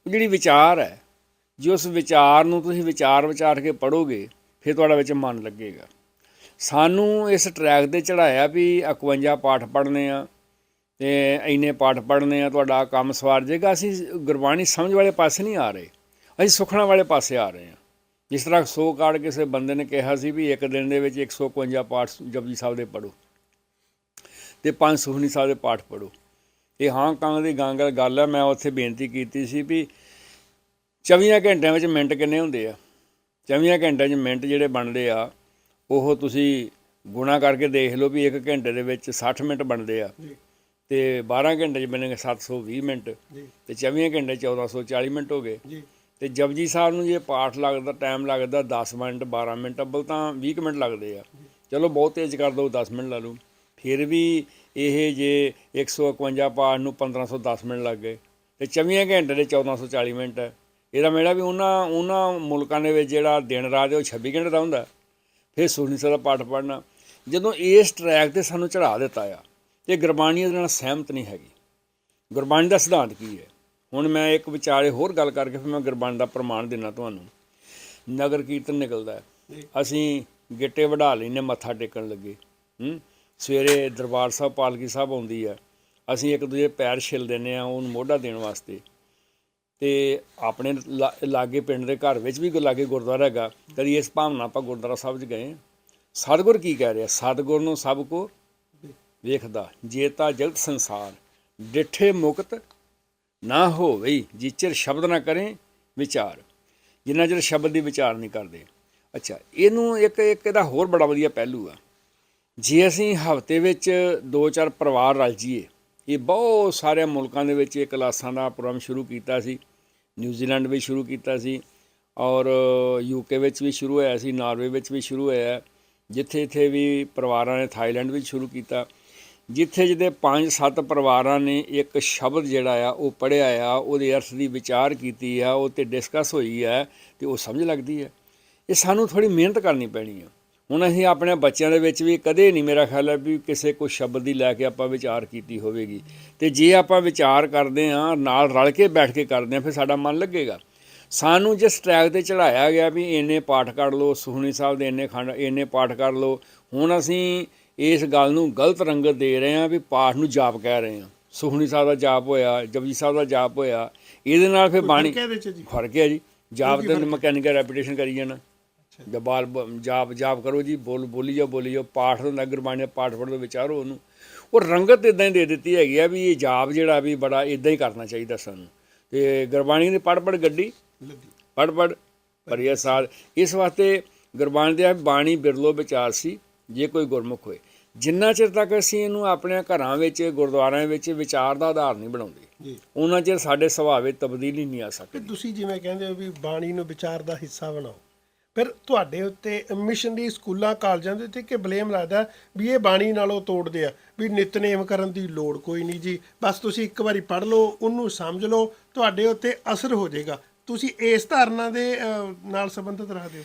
ਜਿਹੜੀ ਵਿਚਾਰ ਹੈ ਜੇ ਉਸ ਵਿਚਾਰ ਨੂੰ ਤੁਸੀਂ ਵਿਚਾਰ ਵਿਚਾਰ ਕੇ ਪੜੋਗੇ ਫਿਰ ਤੁਹਾਡਾ ਵਿੱਚ ਮਨ ਲੱਗੇਗਾ। ਸਾਨੂੰ ਇਸ ਟਰੈਕ ਤੇ ਚੜਾਇਆ ਵੀ 51 ਪਾਠ ਪੜ੍ਹਨੇ ਆ ਤੇ ਇੰਨੇ ਪਾਠ ਪੜ੍ਹਨੇ ਆ, ਤੁਹਾਡਾ ਕੰਮ ਸਵਾਰ ਜੇਗਾ। ਅਸੀਂ ਗੁਰਬਾਣੀ ਸਮਝ ਵਾਲੇ ਪਾਸੇ ਨਹੀਂ ਆ ਰਹੇ। ਅਸੀਂ ਸੁਖਣਾ ਵਾਲੇ ਪਾਸੇ ਆ ਰਹੇ ਹਾਂ ਜਿਸ ਤਰ੍ਹਾਂ ਸੌ ਕਾਰਡ ਕਿਸੇ ਬੰਦੇ ਨੇ ਕਿਹਾ ਸੀ ਵੀ ਇੱਕ ਦਿਨ ਦੇ ਵਿੱਚ 151 ਪਾਠ ਜਪਜੀ ਸਾਹਿਬ ਦੇ ਪੜੋ ਤੇ ਪੰਜ ਸੁਖਨੀ ਸਾਹਿਬ ਦੇ ਪਾਠ ਪੜੋ ਇਹ ਹਾਂ ਦੀ ਗਾਂਗਲ ਗੱਲ ਹੈ ਮੈਂ ਉੱਥੇ ਬੇਨਤੀ ਕੀਤੀ ਸੀ ਵੀ 24 ਘੰਟਿਆਂ ਵਿੱਚ ਮਿੰਟ ਕਿੰਨੇ ਹੁੰਦੇ ਆ? 24 ਘੰਟਿਆਂ 'ਚ ਮਿੰਟ ਜਿਹੜੇ ਬਣਦੇ ਆ, ਉਹ ਤੁਸੀਂ ਗੁਣਾ ਕਰਕੇ ਦੇਖ ਲਓ ਵੀ 1 ਘੰਟੇ ਦੇ ਵਿੱਚ 60 ਮਿੰਟ ਬਣਦੇ ਆ। ਤੇ 12 ਘੰਟੇ 'ਚ ਬਣਨਗੇ 720 ਮਿੰਟ ਤੇ 24 ਘੰਟੇ 'ਚ 1440 ਮਿੰਟ ਹੋ ਗਏ। ਤੇ ਜਪਜੀ ਸਾਹਿਬ ਨੂੰ ਜੇ ਪਾਠ ਲੱਗਦਾ ਟਾਈਮ ਲੱਗਦਾ 10 ਮਿੰਟ 12 ਮਿੰਟ ਅੱਬਲ ਤਾਂ 20 ਕੁ ਮਿੰਟ ਲੱਗਦੇ ਆ। ਚਲੋ ਬਹੁਤ ਤੇਜ਼ ਕਰ ਦੋ 10 ਮਿੰਟ ਲਾ ਲਓ। ਫਿਰ ਵੀ ਇਹ ਜੇ 151 ਪਾਠ ਨੂੰ 1510 ਮਿੰਟ ਲੱਗ ਗਏ। ਤੇ 24 ਘੰਟੇ ਦੇ 1440 ਮਿੰਟ। ਹੈ ਇਹਦਾ ਮੇਰਾ ਵੀ ਉਹਨਾਂ ਉਹਨਾਂ ਮੁਲਕਾਂ ਦੇ ਵਿੱਚ ਜਿਹੜਾ ਦਿਨ ਰਾਤ ਉਹ 26 ਘੰਟੇ ਦਾ ਹੁੰਦਾ। ਫਿਰ ਸਾਹਿਬ ਦਾ ਪਾਠ ਪੜ੍ਹਨਾ। ਜਦੋਂ ਇਸ ਟਰੈਕ ਤੇ ਸਾਨੂੰ ਚੜਾ ਦਿੱਤਾ ਆ ਤੇ ਗੁਰਬਾਣੀ ਇਹਦੇ ਨਾਲ ਸਹਿਮਤ ਨਹੀਂ ਹੈਗੀ। ਗੁਰਬਾਣੀ ਦਾ ਸਿਧਾਂਤ ਕੀ ਹੈ? ਹੁਣ ਮੈਂ ਇੱਕ ਵਿਚਾਰੇ ਹੋਰ ਗੱਲ ਕਰਕੇ ਫਿਰ ਮੈਂ ਗੁਰਬਾਣੀ ਦਾ ਪ੍ਰਮਾਣ ਦੇਣਾ ਤੁਹਾਨੂੰ। ਨਗਰ ਕੀਰਤਨ ਨਿਕਲਦਾ ਹੈ। ਅਸੀਂ ਗਿੱਟੇ ਵਢਾ ਲੈਨੇ ਮੱਥਾ ਟੇਕਣ ਲੱਗੇ। ਹੂੰ? ਸਵੇਰੇ ਦਰਬਾਰ ਸਾਹਿਬ, ਪਾਲਕੀ ਸਾਹਿਬ ਆਉਂਦੀ ਹੈ। ਅਸੀਂ ਇੱਕ ਦੂਜੇ ਪੈਰ ਛਿਲ ਦਿੰਨੇ ਆ ਉਹਨੂੰ ਮੋਢਾ ਦੇਣ ਵਾਸਤੇ। ਤੇ ਆਪਣੇ ਲਾ- ਲਾਗੇ ਪਿੰਡ ਦੇ ਘਰ ਵਿੱਚ ਵੀ ਲਾਗੇ ਗੁਰਦੁਆਰਾ ਹੈਗਾ, ਕਦੀ ਇਸ ਭਾਵਨਾ ਆਪਾਂ ਗੁਰਦੁਆਰਾ ਸਾਹਿਬ 'ਚ ਗਏ ਸਤਿਗੁਰ ਕੀ ਕਹਿ ਰਿਹਾ? ਸਤਿਗੁਰ ਨੂੰ ਸਭ ਕੋ ਵੇਖਦਾ ਜੇ ਤਾਂ ਜਗਤ ਸੰਸਾਰ। ਡਿਠੇ ਮੁਕਤ ਨਾ ਹੋਵੇ ਜਿਚਰ ਸ਼ਬਦ ਨਾ ਕਰੇ ਵਿਚਾਰ। ਜਿੰਨਾ ਚਿਰ ਸ਼ਬਦ ਦੀ ਵਿਚਾਰ ਨਹੀਂ ਕਰਦੇ। ਅੱਛਾ, ਇਹਨੂੰ ਇੱਕ ਇੱਕ ਇਹਦਾ ਹੋਰ ਬੜਾ ਵਧੀਆ ਪਹਿਲੂ ਆ। ਜੇ ਅਸੀਂ ਹਫ਼ਤੇ ਵਿੱਚ ਦੋ ਚਾਰ ਪਰਿਵਾਰ ਰਲ ਜੀਏ ਇਹ ਬਹੁਤ ਸਾਰੇ ਮੁਲਕਾਂ ਦੇ ਵਿੱਚ ਇਹ ਕਲਾਸਾਂ ਦਾ ਪ੍ਰੋਗਰਾਮ ਸ਼ੁਰੂ ਕੀਤਾ ਸੀ। ਨਿਊਜ਼ੀਲੈਂਡ ਵਿੱਚ ਸ਼ੁਰੂ ਕੀਤਾ ਸੀ ਔਰ ਯੂਕੇ ਵਿੱਚ ਵੀ ਸ਼ੁਰੂ ਹੋਇਆ ਸੀ, ਨਾਰਵੇ ਵਿੱਚ ਵੀ ਸ਼ੁਰੂ ਹੋਇਆ। ਜਿੱਥੇ ਇੱਥੇ ਵੀ ਪਰਿਵਾਰਾਂ ਨੇ ਥਾਈਲੈਂਡ ਵਿੱਚ ਸ਼ੁਰੂ ਕੀਤਾ। ਜਿੱਥੇ ਜਿਹਦੇ 5-7 ਪਰਿਵਾਰਾਂ ਨੇ ਇੱਕ ਸ਼ਬਦ ਜਿਹੜਾ ਆ, ਉਹ ਪੜਿਆ ਆ, ਉਹਦੇ ਅਰਥ ਦੀ ਵਿਚਾਰ ਕੀਤੀ ਆ, ਉਹ ਤੇ ਡਿਸਕਸ ਹੋਈ ਹੈ ਤੇ ਉਹ ਸਮਝ ਲੱਗਦੀ ਹੈ ਇਹ ਸਾਨੂੰ ਥੋੜੀ ਮਿਹਨਤ ਕਰਨੀ ਪੈਣੀ ਆ। ਹੁਣ ਅਸੀਂ ਆਪਣੇ ਬੱਚਿਆਂ ਦੇ ਵਿੱਚ ਵੀ ਕਦੇ ਨਹੀਂ ਮੇਰਾ ਖਿਆਲ ਹੈ ਵੀ ਕਿਸੇ ਕੋਈ ਸ਼ਬਦ ਦੀ ਲੈ ਕੇ ਆਪਾਂ ਵਿਚਾਰ ਕੀਤੀ ਹੋਵੇਗੀ। ਤੇ ਜੇ ਆਪਾਂ ਵਿਚਾਰ ਕਰਦੇ ਆ, ਨਾਲ ਰਲ ਕੇ ਬੈਠ ਕੇ ਕਰਦੇ ਆ, ਫਿਰ ਸਾਡਾ ਮਨ ਲੱਗੇਗਾ। ਸਾਨੂੰ ਜਿਸ ਟਰੈਕ ਤੇ ਚੜਾਇਆ ਗਿਆ ਵੀ ਇੰਨੇ ਪਾਠ ਕਰ ਲਓ ਸੁਹਣੀ ਸਾਹਿਬ ਦੇ ਇੰਨੇ ਖੰਡ, ਇੰਨੇ ਪਾਠ ਕਰ ਲਓ, ਹੁਣ ਅਸੀਂ ਇਸ ਗੱਲ ਨੂੰ ਗਲਤ ਰੰਗਤ ਦੇ ਰਹੇ ਹਾਂ ਵੀ ਪਾਠ ਨੂੰ ਜਾਪ ਕਹਿ ਰਹੇ ਹਾਂ। ਸੁਖਣੀ ਸਾਹਿਬ ਦਾ ਜਾਪ ਹੋਇਆ ਜਪਜੀ ਸਾਹਿਬ ਦਾ ਜਾਪ ਹੋਇਆ ਇਹਦੇ ਨਾਲ ਫਿਰ ਬਾਣੀ ਦੇ ਜੀ? ਫ਼ਰਕ ਹੈ ਜੀ। ਜਾਪ ਤੇ ਮਕੈਨਿਕਲ ਰੈਪੀਟੇਸ਼ਨ ਕਰੀ ਜਾਣਾ। ਜਬਾਲ ਜਾਪ ਜਾਪ ਕਰੋ ਜੀ ਬੋਲ ਬੋਲੀ ਜਾਓ ਬੋਲੀ ਜਾਓ ਪਾਠ ਹੁੰਦਾ ਗੁਰਬਾਣੀ ਦਾ ਪਾਠ ਪੜ੍ਹੋ ਵਿਚਾਰੋ ਉਹਨੂੰ। ਉਹ ਰੰਗਤ ਇਦਾਂ ਹੀ ਦੇ ਦਿੱਤੀ ਹੈਗੀ ਆ ਵੀ ਇਹ ਜਾਪ ਜਿਹੜਾ ਵੀ ਬੜਾ ਇਦਾਂ ਹੀ ਕਰਨਾ ਚਾਹੀਦਾ ਸਾਨੂੰ। ਤੇ ਗੁਰਬਾਣੀ ਦੀ ਪੜ੍ਹ ਪੜ੍ਹ ਗੱਡੀ। ਲੱਗੀ। ਪੜ੍ਹ ਪੜ੍ਹ ਪਰਿਆ ਸਾਧ ਇਸ ਵਾਸਤੇ ਗੁਰਬਾਣੀ ਦੇ ਬਾਣੀ ਬਿਰਲੋ ਵਿਚਾਰ ਸੀ ਜੇ ਕੋਈ ਗੁਰਮੁਖ ਹੋਏ। ਜਿੰਨਾ ਚਿਰ ਤੱਕ ਅਸੀਂ ਇਹਨੂੰ ਆਪਣੇ ਘਰਾਂ ਵਿੱਚ ਗੁਰਦੁਆਰਿਆਂ ਵਿੱਚ ਵਿਚਾਰ ਦਾ ਆਧਾਰ ਨਹੀਂ ਬਣਾਉਂਦੇ ਜੀ। ਉਹਨਾਂ ਚਿਰ ਸਾਡੇ ਸੁਭਾਅ ਵਿੱਚ ਤਬਦੀਲੀ ਨਹੀਂ ਆ ਸਕਦੀ। ਤੁਸੀਂ ਜਿਵੇਂ ਕਹਿੰਦੇ ਹੋ ਵੀ ਬਾਣੀ ਨੂੰ ਵਿਚਾਰ ਦਾ ਹਿੱਸਾ ਬਣਾਓ। ਫਿਰ ਤੁਹਾਡੇ ਉੱਤੇ ਮਿਸ਼ਨਰੀ ਸਕੂਲਾਂ ਕਾਲਜਾਂ ਦੇ ਉੱਤੇ ਕਿ ਬਲੇਮ ਲੱਗਦਾ ਵੀ ਇਹ ਬਾਣੀ ਨਾਲੋਂ ਤੋੜਦੇ ਆ ਵੀ ਨਿਤਨੇਮ ਕਰਨ ਦੀ ਲੋੜ ਕੋਈ ਨਹੀਂ ਜੀ। ਬਸ ਤੁਸੀਂ ਇੱਕ ਵਾਰੀ ਪੜ੍ਹ ਲਓ ਉਹਨੂੰ ਸਮਝ ਲਓ ਤੁਹਾਡੇ ਉੱਤੇ ਅਸਰ ਹੋ ਜਾਏਗਾ। ਤੁਸੀਂ ਇਸ ਧਾਰਨਾ ਦੇ ਨਾਲ ਸੰਬੰਧਿਤ ਰੱਖਦੇ ਹੋ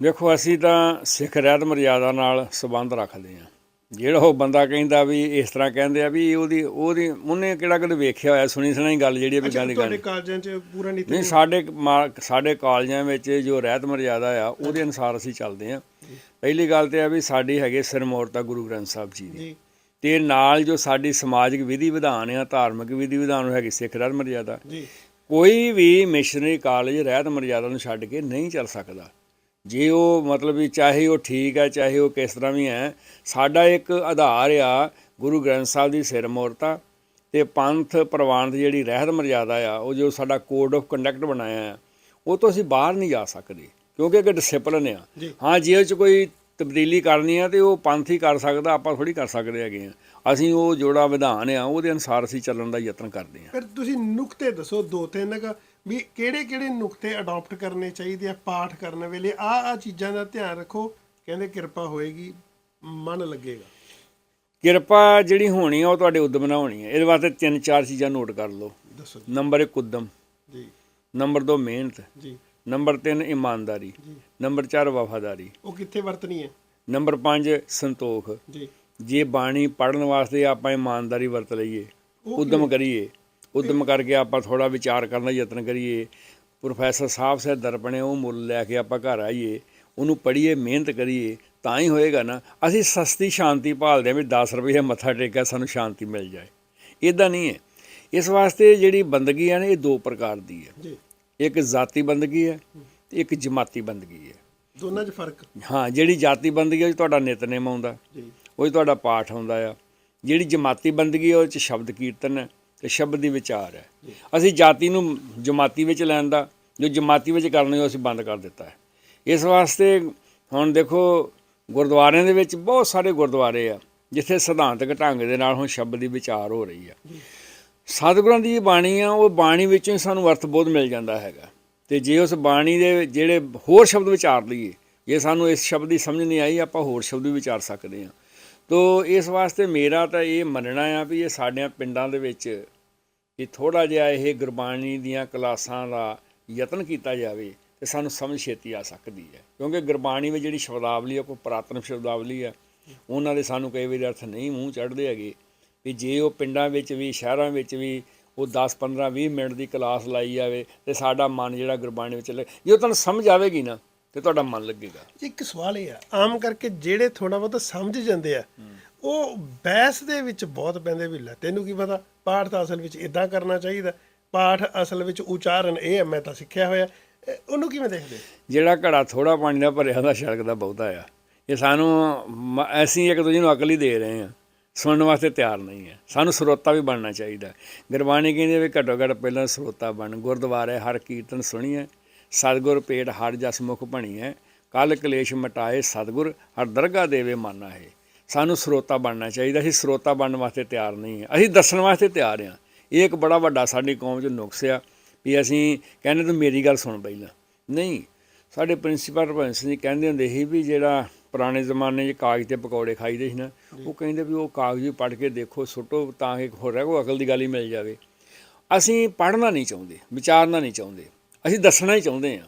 ਦੇਖੋ ਅਸੀਂ ਤਾਂ ਸਿੱਖ ਰਹਿਤ ਮਰਿਆਦਾ ਨਾਲ ਸੰਬੰਧ ਰੱਖਦੇ ਹਾਂ। ਜਿਹੜਾ ਉਹ ਬੰਦਾ ਕਹਿੰਦਾ ਵੀ ਇਸ ਤਰ੍ਹਾਂ ਕਹਿੰਦੇ ਆ ਵੀ ਉਹਦੀ ਉਹਦੀ ਉਹਨੇ ਕਿਹੜਾ ਕਦੇ ਵੇਖਿਆ ਹੋਇਆ? ਸੁਣੀ ਸੁਣਾਈ ਗੱਲ ਜਿਹੜੀ ਆ ਵੀ ਗੱਲ ਦੀ ਤੁਹਾਡੇ ਗੱਲ ਕਾਲਜਾਂ 'ਚ ਪੂਰਾ ਨਹੀਂ ਸਾਡੇ ਸਾਡੇ ਕਾਲਜਾਂ ਵਿੱਚ ਜੋ ਰਹਿਤ ਮਰਿਆਦਾ ਆ ਉਹਦੇ ਅਨੁਸਾਰ ਅਸੀਂ ਚੱਲਦੇ ਹਾਂ। ਪਹਿਲੀ ਗੱਲ ਤੇ ਆ ਵੀ ਸਾਡੀ ਹੈਗੇ ਸਿਰਮੌਰਤਾ ਗੁਰੂ ਗ੍ਰੰਥ ਸਾਹਿਬ ਜੀ ਦੀ। ਤੇ ਨਾਲ ਜੋ ਸਾਡੀ ਸਮਾਜਿਕ ਵਿਧੀ ਵਿਧਾਨ ਆ ਧਾਰਮਿਕ ਵਿਧੀ ਵਿਧਾਨ ਹੈਗੀ ਸਿੱਖ ਰਹਿਤ ਮਰਿਆਦਾ। ਜੀ। ਕੋਈ ਵੀ ਮਿਸ਼ਨਰੀ ਕਾਲਜ ਰਹਿਤ ਮਰਿਆਦਾ ਨੂੰ ਛੱਡ ਕੇ ਨਹੀਂ ਚੱਲ ਸਕਦਾ। ਜੇ ਉਹ ਮਤਲਬ ਵੀ ਚਾਹੇ ਉਹ ਠੀਕ ਹੈ ਚਾਹੇ ਉਹ ਕਿਸ ਤਰ੍ਹਾਂ ਵੀ ਹੈ ਸਾਡਾ ਇੱਕ ਆਧਾਰ ਆ ਗੁਰੂ ਗ੍ਰੰਥ ਸਾਹਿਬ ਦੀ ਸਿਰਮੌਰਤਾ ਤੇ ਪੰਥ ਪ੍ਰਵਾਨ ਦੀ ਜਿਹੜੀ ਰਹਿਤ ਮਰਿਆਦਾ ਆ ਉਹ ਜੋ ਸਾਡਾ ਕੋਡ ਆਫ ਕੰਡਕਟ ਬਣਾਇਆ ਆ ਉਹ ਤੋਂ ਅਸੀਂ ਬਾਹਰ ਨਹੀਂ ਜਾ ਸਕਦੇ ਕਿਉਂਕਿ ਇੱਕ ਡਿਸਪਲਿਨ ਆ। ਹਾਂ ਜੇ ਉਹ ਚ ਕੋਈ ਤਬਦੀਲੀ ਕਰਨੀ ਆ ਤੇ ਉਹ ਪੰਥ ਹੀ ਕਰ ਸਕਦਾ ਆਪਾਂ ਥੋੜੀ ਕਰ ਸਕਦੇ ਹੈਗੇ ਆ। ਅਸੀਂ ਉਹ ਜੋੜਾ ਵਿਧਾਨ ਆ ਉਹਦੇ ਅਨੁਸਾਰ ਅਸੀਂ ਚੱਲਣ ਦਾ ਯਤਨ ਕਰਦੇ ਆ। ਫਿਰ ਤੁਸੀਂ ਨੁਕਤੇ ਦੱਸੋ ਦੋ ਤਿੰਨ ਕੁ ਵੀ ਕਿਹੜੇ ਕਿਹੜੇ ਨੁਕਤੇ ਅਡਾਪਟ ਕਰਨੇ ਚਾਹੀਦੇ ਆ ਪਾਠ ਕਰਨ ਵੇਲੇ? ਆ ਆ ਚੀਜ਼ਾਂ ਦਾ ਧਿਆਨ ਰੱਖੋ ਕਹਿੰਦੇ ਕਿਰਪਾ ਹੋਏਗੀ ਮਨ ਲੱਗੇਗਾ। ਕਿਰਪਾ ਜਿਹੜੀ ਹੋਣੀ ਆ ਉਹ ਤੁਹਾਡੇ ਉਦਮ ਨਾਲ ਹੋਣੀ ਹੈ ਇਹਦੇ ਵਾਸਤੇ ਤਿੰਨ ਚਾਰ ਚੀਜ਼ਾਂ ਨੋਟ ਕਰ ਲਓ। ਦੱਸੋ ਨੰਬਰ 1 ਉਦਮ। ਜੀ। ਨੰਬਰ 2 ਮਿਹਨਤ। ਜੀ। ਨੰਬਰ 3 ਇਮਾਨਦਾਰੀ। ਨੰਬਰ 4 ਵਫਾਦਾਰੀ। ਉਹ ਕਿੱਥੇ ਵਰਤਣੀ ਹੈ? ਨੰਬਰ 5 ਸੰਤੋਖ। ਜੀ। ਜੇ ਬਾਣੀ ਪੜਨ ਵਾਸਤੇ ਆਪਾਂ ਇਮਾਨਦਾਰੀ ਵਰਤ ਲਈਏ ਉਦਮ ਕਰੀਏ ਉਦਮ ਕਰਕੇ ਆਪਾਂ ਥੋੜਾ ਵਿਚਾਰ ਕਰਨ ਦਾ ਯਤਨ ਕਰੀਏ ਪ੍ਰੋਫੈਸਰ ਸਾਹਿਬ ਸੇ ਦਰਪਣੇ ਉਹ ਮੁੱਲ ਲੈ ਕੇ ਆਪਾਂ ਘਰ ਆਈਏ ਉਹਨੂੰ ਪੜ੍ਹੀਏ ਮਿਹਨਤ ਕਰੀਏ ਤਾਂ ਹੀ ਹੋਏਗਾ ਨਾ। ਅਸੀਂ ਸਸਤੀ ਸ਼ਾਂਤੀ ਭਾਲਦੇ ਹਾਂ ਵੀ 10 ਰੁਪਏ ਮੱਥਾ ਟੇਕਿਆ ਸਾਨੂੰ ਸ਼ਾਂਤੀ ਮਿਲ ਜਾਏ। ਇਦਾਂ ਨਹੀਂ ਹੈ। ਇਸ ਵਾਸਤੇ ਜਿਹੜੀ ਬੰਦਗੀ ਹੈ ਨਾ ਇਹ ਦੋ ਪ੍ਰਕਾਰ ਦੀ ਹੈ। ਜੀ। ਇੱਕ ਜ਼ਾਤੀ ਬੰਦਗੀ ਹੈ ਤੇ ਇੱਕ ਜਮਾਤੀ ਬੰਦਗੀ ਹੈ। ਦੋਨਾਂ 'ਚ ਫ਼ਰਕ? ਹਾਂ ਜਿਹੜੀ ਜਾਤੀ ਬੰਦਗੀ ਹੈ ਉਹ 'ਚ ਤੁਹਾਡਾ ਨਿਤਨੇਮ ਆਉਂਦਾ। ਜੀ। ਉਹ 'ਚ ਤੁਹਾਡਾ ਪਾਠ ਆਉਂਦਾ ਆ। ਜਿਹੜੀ ਜਮਾਤੀ ਬੰਦਗੀ ਉਹ 'ਚ ਸ਼ਬਦ ਕੀਰਤਨ ਹੈ ਤੇ ਸ਼ਬਦ ਦੀ ਵਿਚਾਰ ਹੈ। ਅਸੀਂ ਜਾਤੀ ਨੂੰ ਜਮਾਤੀ ਵਿੱਚ ਲੈਣ ਦਾ ਜੋ ਜਮਾਤੀ ਵਿੱਚ ਕਰਨੇ ਉਹ ਅਸੀਂ ਬੰਦ ਕਰ ਦਿੱਤਾ ਹੈ। ਇਸ ਵਾਸਤੇ ਹੁਣ ਦੇਖੋ ਗੁਰਦੁਆਰਿਆਂ ਦੇ ਵਿੱਚ ਬਹੁਤ ਸਾਰੇ ਗੁਰਦੁਆਰੇ ਆ ਜਿੱਥੇ ਸਿਧਾਂਤਕ ਢੰਗ ਦੇ ਨਾਲ ਹੁਣ ਸ਼ਬਦ ਦੀ ਵਿਚਾਰ ਹੋ ਰਹੀ ਆ। ਸਤਿਗੁਰਾਂ ਦੀ ਬਾਣੀ ਆ, ਉਹ ਬਾਣੀ ਵਿੱਚੋਂ ਹੀ ਸਾਨੂੰ ਅਰਥ ਬੋਧ ਮਿਲ ਜਾਂਦਾ ਹੈਗਾ। ਤੇ ਜੇ ਉਸ ਬਾਣੀ ਦੇ ਜਿਹੜੇ ਹੋਰ ਸ਼ਬਦ ਵਿਚਾਰ ਲਈਏ, ਜੇ ਸਾਨੂੰ ਇਸ ਸ਼ਬਦ ਦੀ ਸਮਝ ਨਹੀਂ ਆਈ, ਆਪਾਂ ਹੋਰ ਸ਼ਬਦ ਵੀ ਵਿਚਾਰ ਸਕਦੇ ਹਾਂ। ਤੋ ਇਸ ਵਾਸਤੇ ਮੇਰਾ ਤਾਂ ਇਹ ਮੰਨਣਾ ਆ ਵੀ ਇਹ ਸਾਡਿਆਂ ਪਿੰਡਾਂ ਦੇ ਵਿੱਚ ਕਿ ਥੋੜਾ ਜਿਹਾ ਇਹ ਗੁਰਬਾਣੀ ਦੀਆਂ ਕਲਾਸਾਂ ਦਾ ਯਤਨ ਕੀਤਾ ਜਾਵੇ ਤੇ ਸਾਨੂੰ ਸਮਝ ਛੇਤੀ ਆ ਸਕਦੀ ਹੈ। ਕਿਉਂਕਿ ਗੁਰਬਾਣੀ ਵਿੱਚ ਜਿਹੜੀ ਸ਼ਬਦਾਵਲੀ ਆ ਕੋਈ ਪੁਰਾਤਨ ਸ਼ਬਦਾਵਲੀ ਆ, ਉਹਨਾਂ ਦੇ ਸਾਨੂੰ ਕਈ ਵਾਰੀ ਅਰਥ ਨਹੀਂ ਮੂੰਹ ਚੜ੍ਹਦੇ ਹੈਗੇ। ਵੀ ਜੇ ਉਹ ਪਿੰਡਾਂ ਵਿੱਚ ਵੀ ਸ਼ਹਿਰਾਂ ਵਿੱਚ ਵੀ ਉਹ 10 15 20 ਮਿੰਟ ਦੀ ਕਲਾਸ ਲਾਈ ਜਾਵੇ ਤੇ ਸਾਡਾ ਮਨ ਜਿਹੜਾ ਗੁਰਬਾਣੀ ਵਿੱਚ ਲੱਗੇ ਜੇ ਤੁਹਾਨੂੰ ਸਮਝ ਆਵੇਗੀ ਨਾ ਤੇ ਤੁਹਾਡਾ ਮਨ ਲੱਗੇਗਾ। ਇੱਕ ਸਵਾਲ ਇਹ ਆ ਆਮ ਕਰਕੇ ਜਿਹੜੇ ਥੋੜਾ ਬਹੁਤਾ ਸਮਝ ਜਾਂਦੇ ਆ ਉਹ ਬਹਿਸ ਦੇ ਵਿੱਚ ਬਹੁਤ ਪੈਂਦੇ ਵੀ ਲੈ ਤੈਨੂੰ ਕੀ ਪਤਾ ਪਾਠ ਤਾਂ ਅਸਲ ਵਿੱਚ ਇਦਾਂ ਕਰਨਾ ਚਾਹੀਦਾ ਪਾਠ ਅਸਲ ਵਿੱਚ ਉਚਾਰਨ ਇਹ ਹੈ ਮੈਂ ਤਾਂ ਸਿੱਖਿਆ ਹੋਇਆ ਉਹਨੂੰ ਕਿਵੇਂ ਦੇਖਦੇ? ਜਿਹੜਾ ਘੜਾ ਥੋੜਾ ਪਾਣੀ ਦਾ ਭਰਿਆ ਹੁੰਦਾ ਛਲਕਦਾ ਬਹੁਤਾ ਆ। ਇਹ ਸਾਨੂੰ ਅਸੀਂ ਇੱਕ ਦੂਜੇ ਨੂੰ ਅਕਲ ਹੀ ਦੇ ਰਹੇ ਹਾਂ ਸੁਣਨ ਵਾਸਤੇ ਤਿਆਰ ਨਹੀਂ ਹੈ। ਸਾਨੂੰ ਸਰੋਤਾ ਵੀ ਬਣਨਾ ਚਾਹੀਦਾ ਗੁਰਬਾਣੀ ਕਹਿੰਦੀ ਵੀ ਘੱਟੋ ਘੱਟ ਪਹਿਲਾਂ ਸਰੋਤਾ ਬਣ। ਗੁਰਦੁਆਰੇ ਹਰ ਕੀਰਤਨ ਸੁਣੀਏ ਸਤਿਗੁਰ ਪੇਟ ਹਰ ਜਸ ਮੁਖ ਬਣੀਐ ਕਲ ਕਲੇਸ਼ ਮਟਾਏ ਸਤਿਗੁਰ, ਹਰ ਦਰਗਾ ਦੇਵੇ ਮਾਨਾ ਹੈ। ਸਾਨੂੰ ਸਰੋਤਾ ਬਣਨਾ ਚਾਹੀਦਾ ਅਸੀਂ ਸਰੋਤਾ ਬਣਨ ਵਾਸਤੇ ਤਿਆਰ ਨਹੀਂ ਹੈ। ਅਸੀਂ ਦੱਸਣ ਵਾਸਤੇ ਤਿਆਰ ਹਾਂ। ਇਹ ਇੱਕ ਬੜਾ ਵੱਡਾ ਸਾਡੀ ਕੌਮ 'ਚ ਨੁਕਸ ਆ ਵੀ ਅਸੀਂ ਕਹਿੰਦੇ ਤੂੰ ਮੇਰੀ ਗੱਲ ਸੁਣ ਪਹਿਲਾਂ। ਨਹੀਂ, ਸਾਡੇ ਪ੍ਰਿੰਸੀਪਲ ਰਵਿੰਦਰ ਸਿੰਘ ਜੀ ਕਹਿੰਦੇ ਹੁੰਦੇ ਸੀ ਵੀ ਜਿਹੜਾ ਪੁਰਾਣੇ ਜ਼ਮਾਨੇ 'ਚ ਕਾਗਜ਼ ਤੇ ਪਕੌੜੇ ਖਾਈਦੇ ਸੀ ਨਾ ਉਹ ਕਹਿੰਦੇ ਵੀ ਉਹ ਕਾਗਜ਼ ਵੀ ਪੜ੍ਹ ਕੇ ਦੇਖੋ ਸੁੱਟੋ ਤਾਂ ਕਿ ਹੋ ਰਿਹਾ ਕੋਈ ਅਕਲ ਦੀ ਗੱਲ ਹੀ ਮਿਲ ਜਾਵੇ। ਅਸੀਂ ਪੜ੍ਹਨਾ ਨਹੀਂ ਚਾਹੁੰਦੇ ਵਿਚਾਰਨਾ ਨਹੀਂ ਚਾਹੁੰਦੇ ਅਸੀਂ ਦੱਸਣਾ ਹੀ ਚਾਹੁੰਦੇ ਆ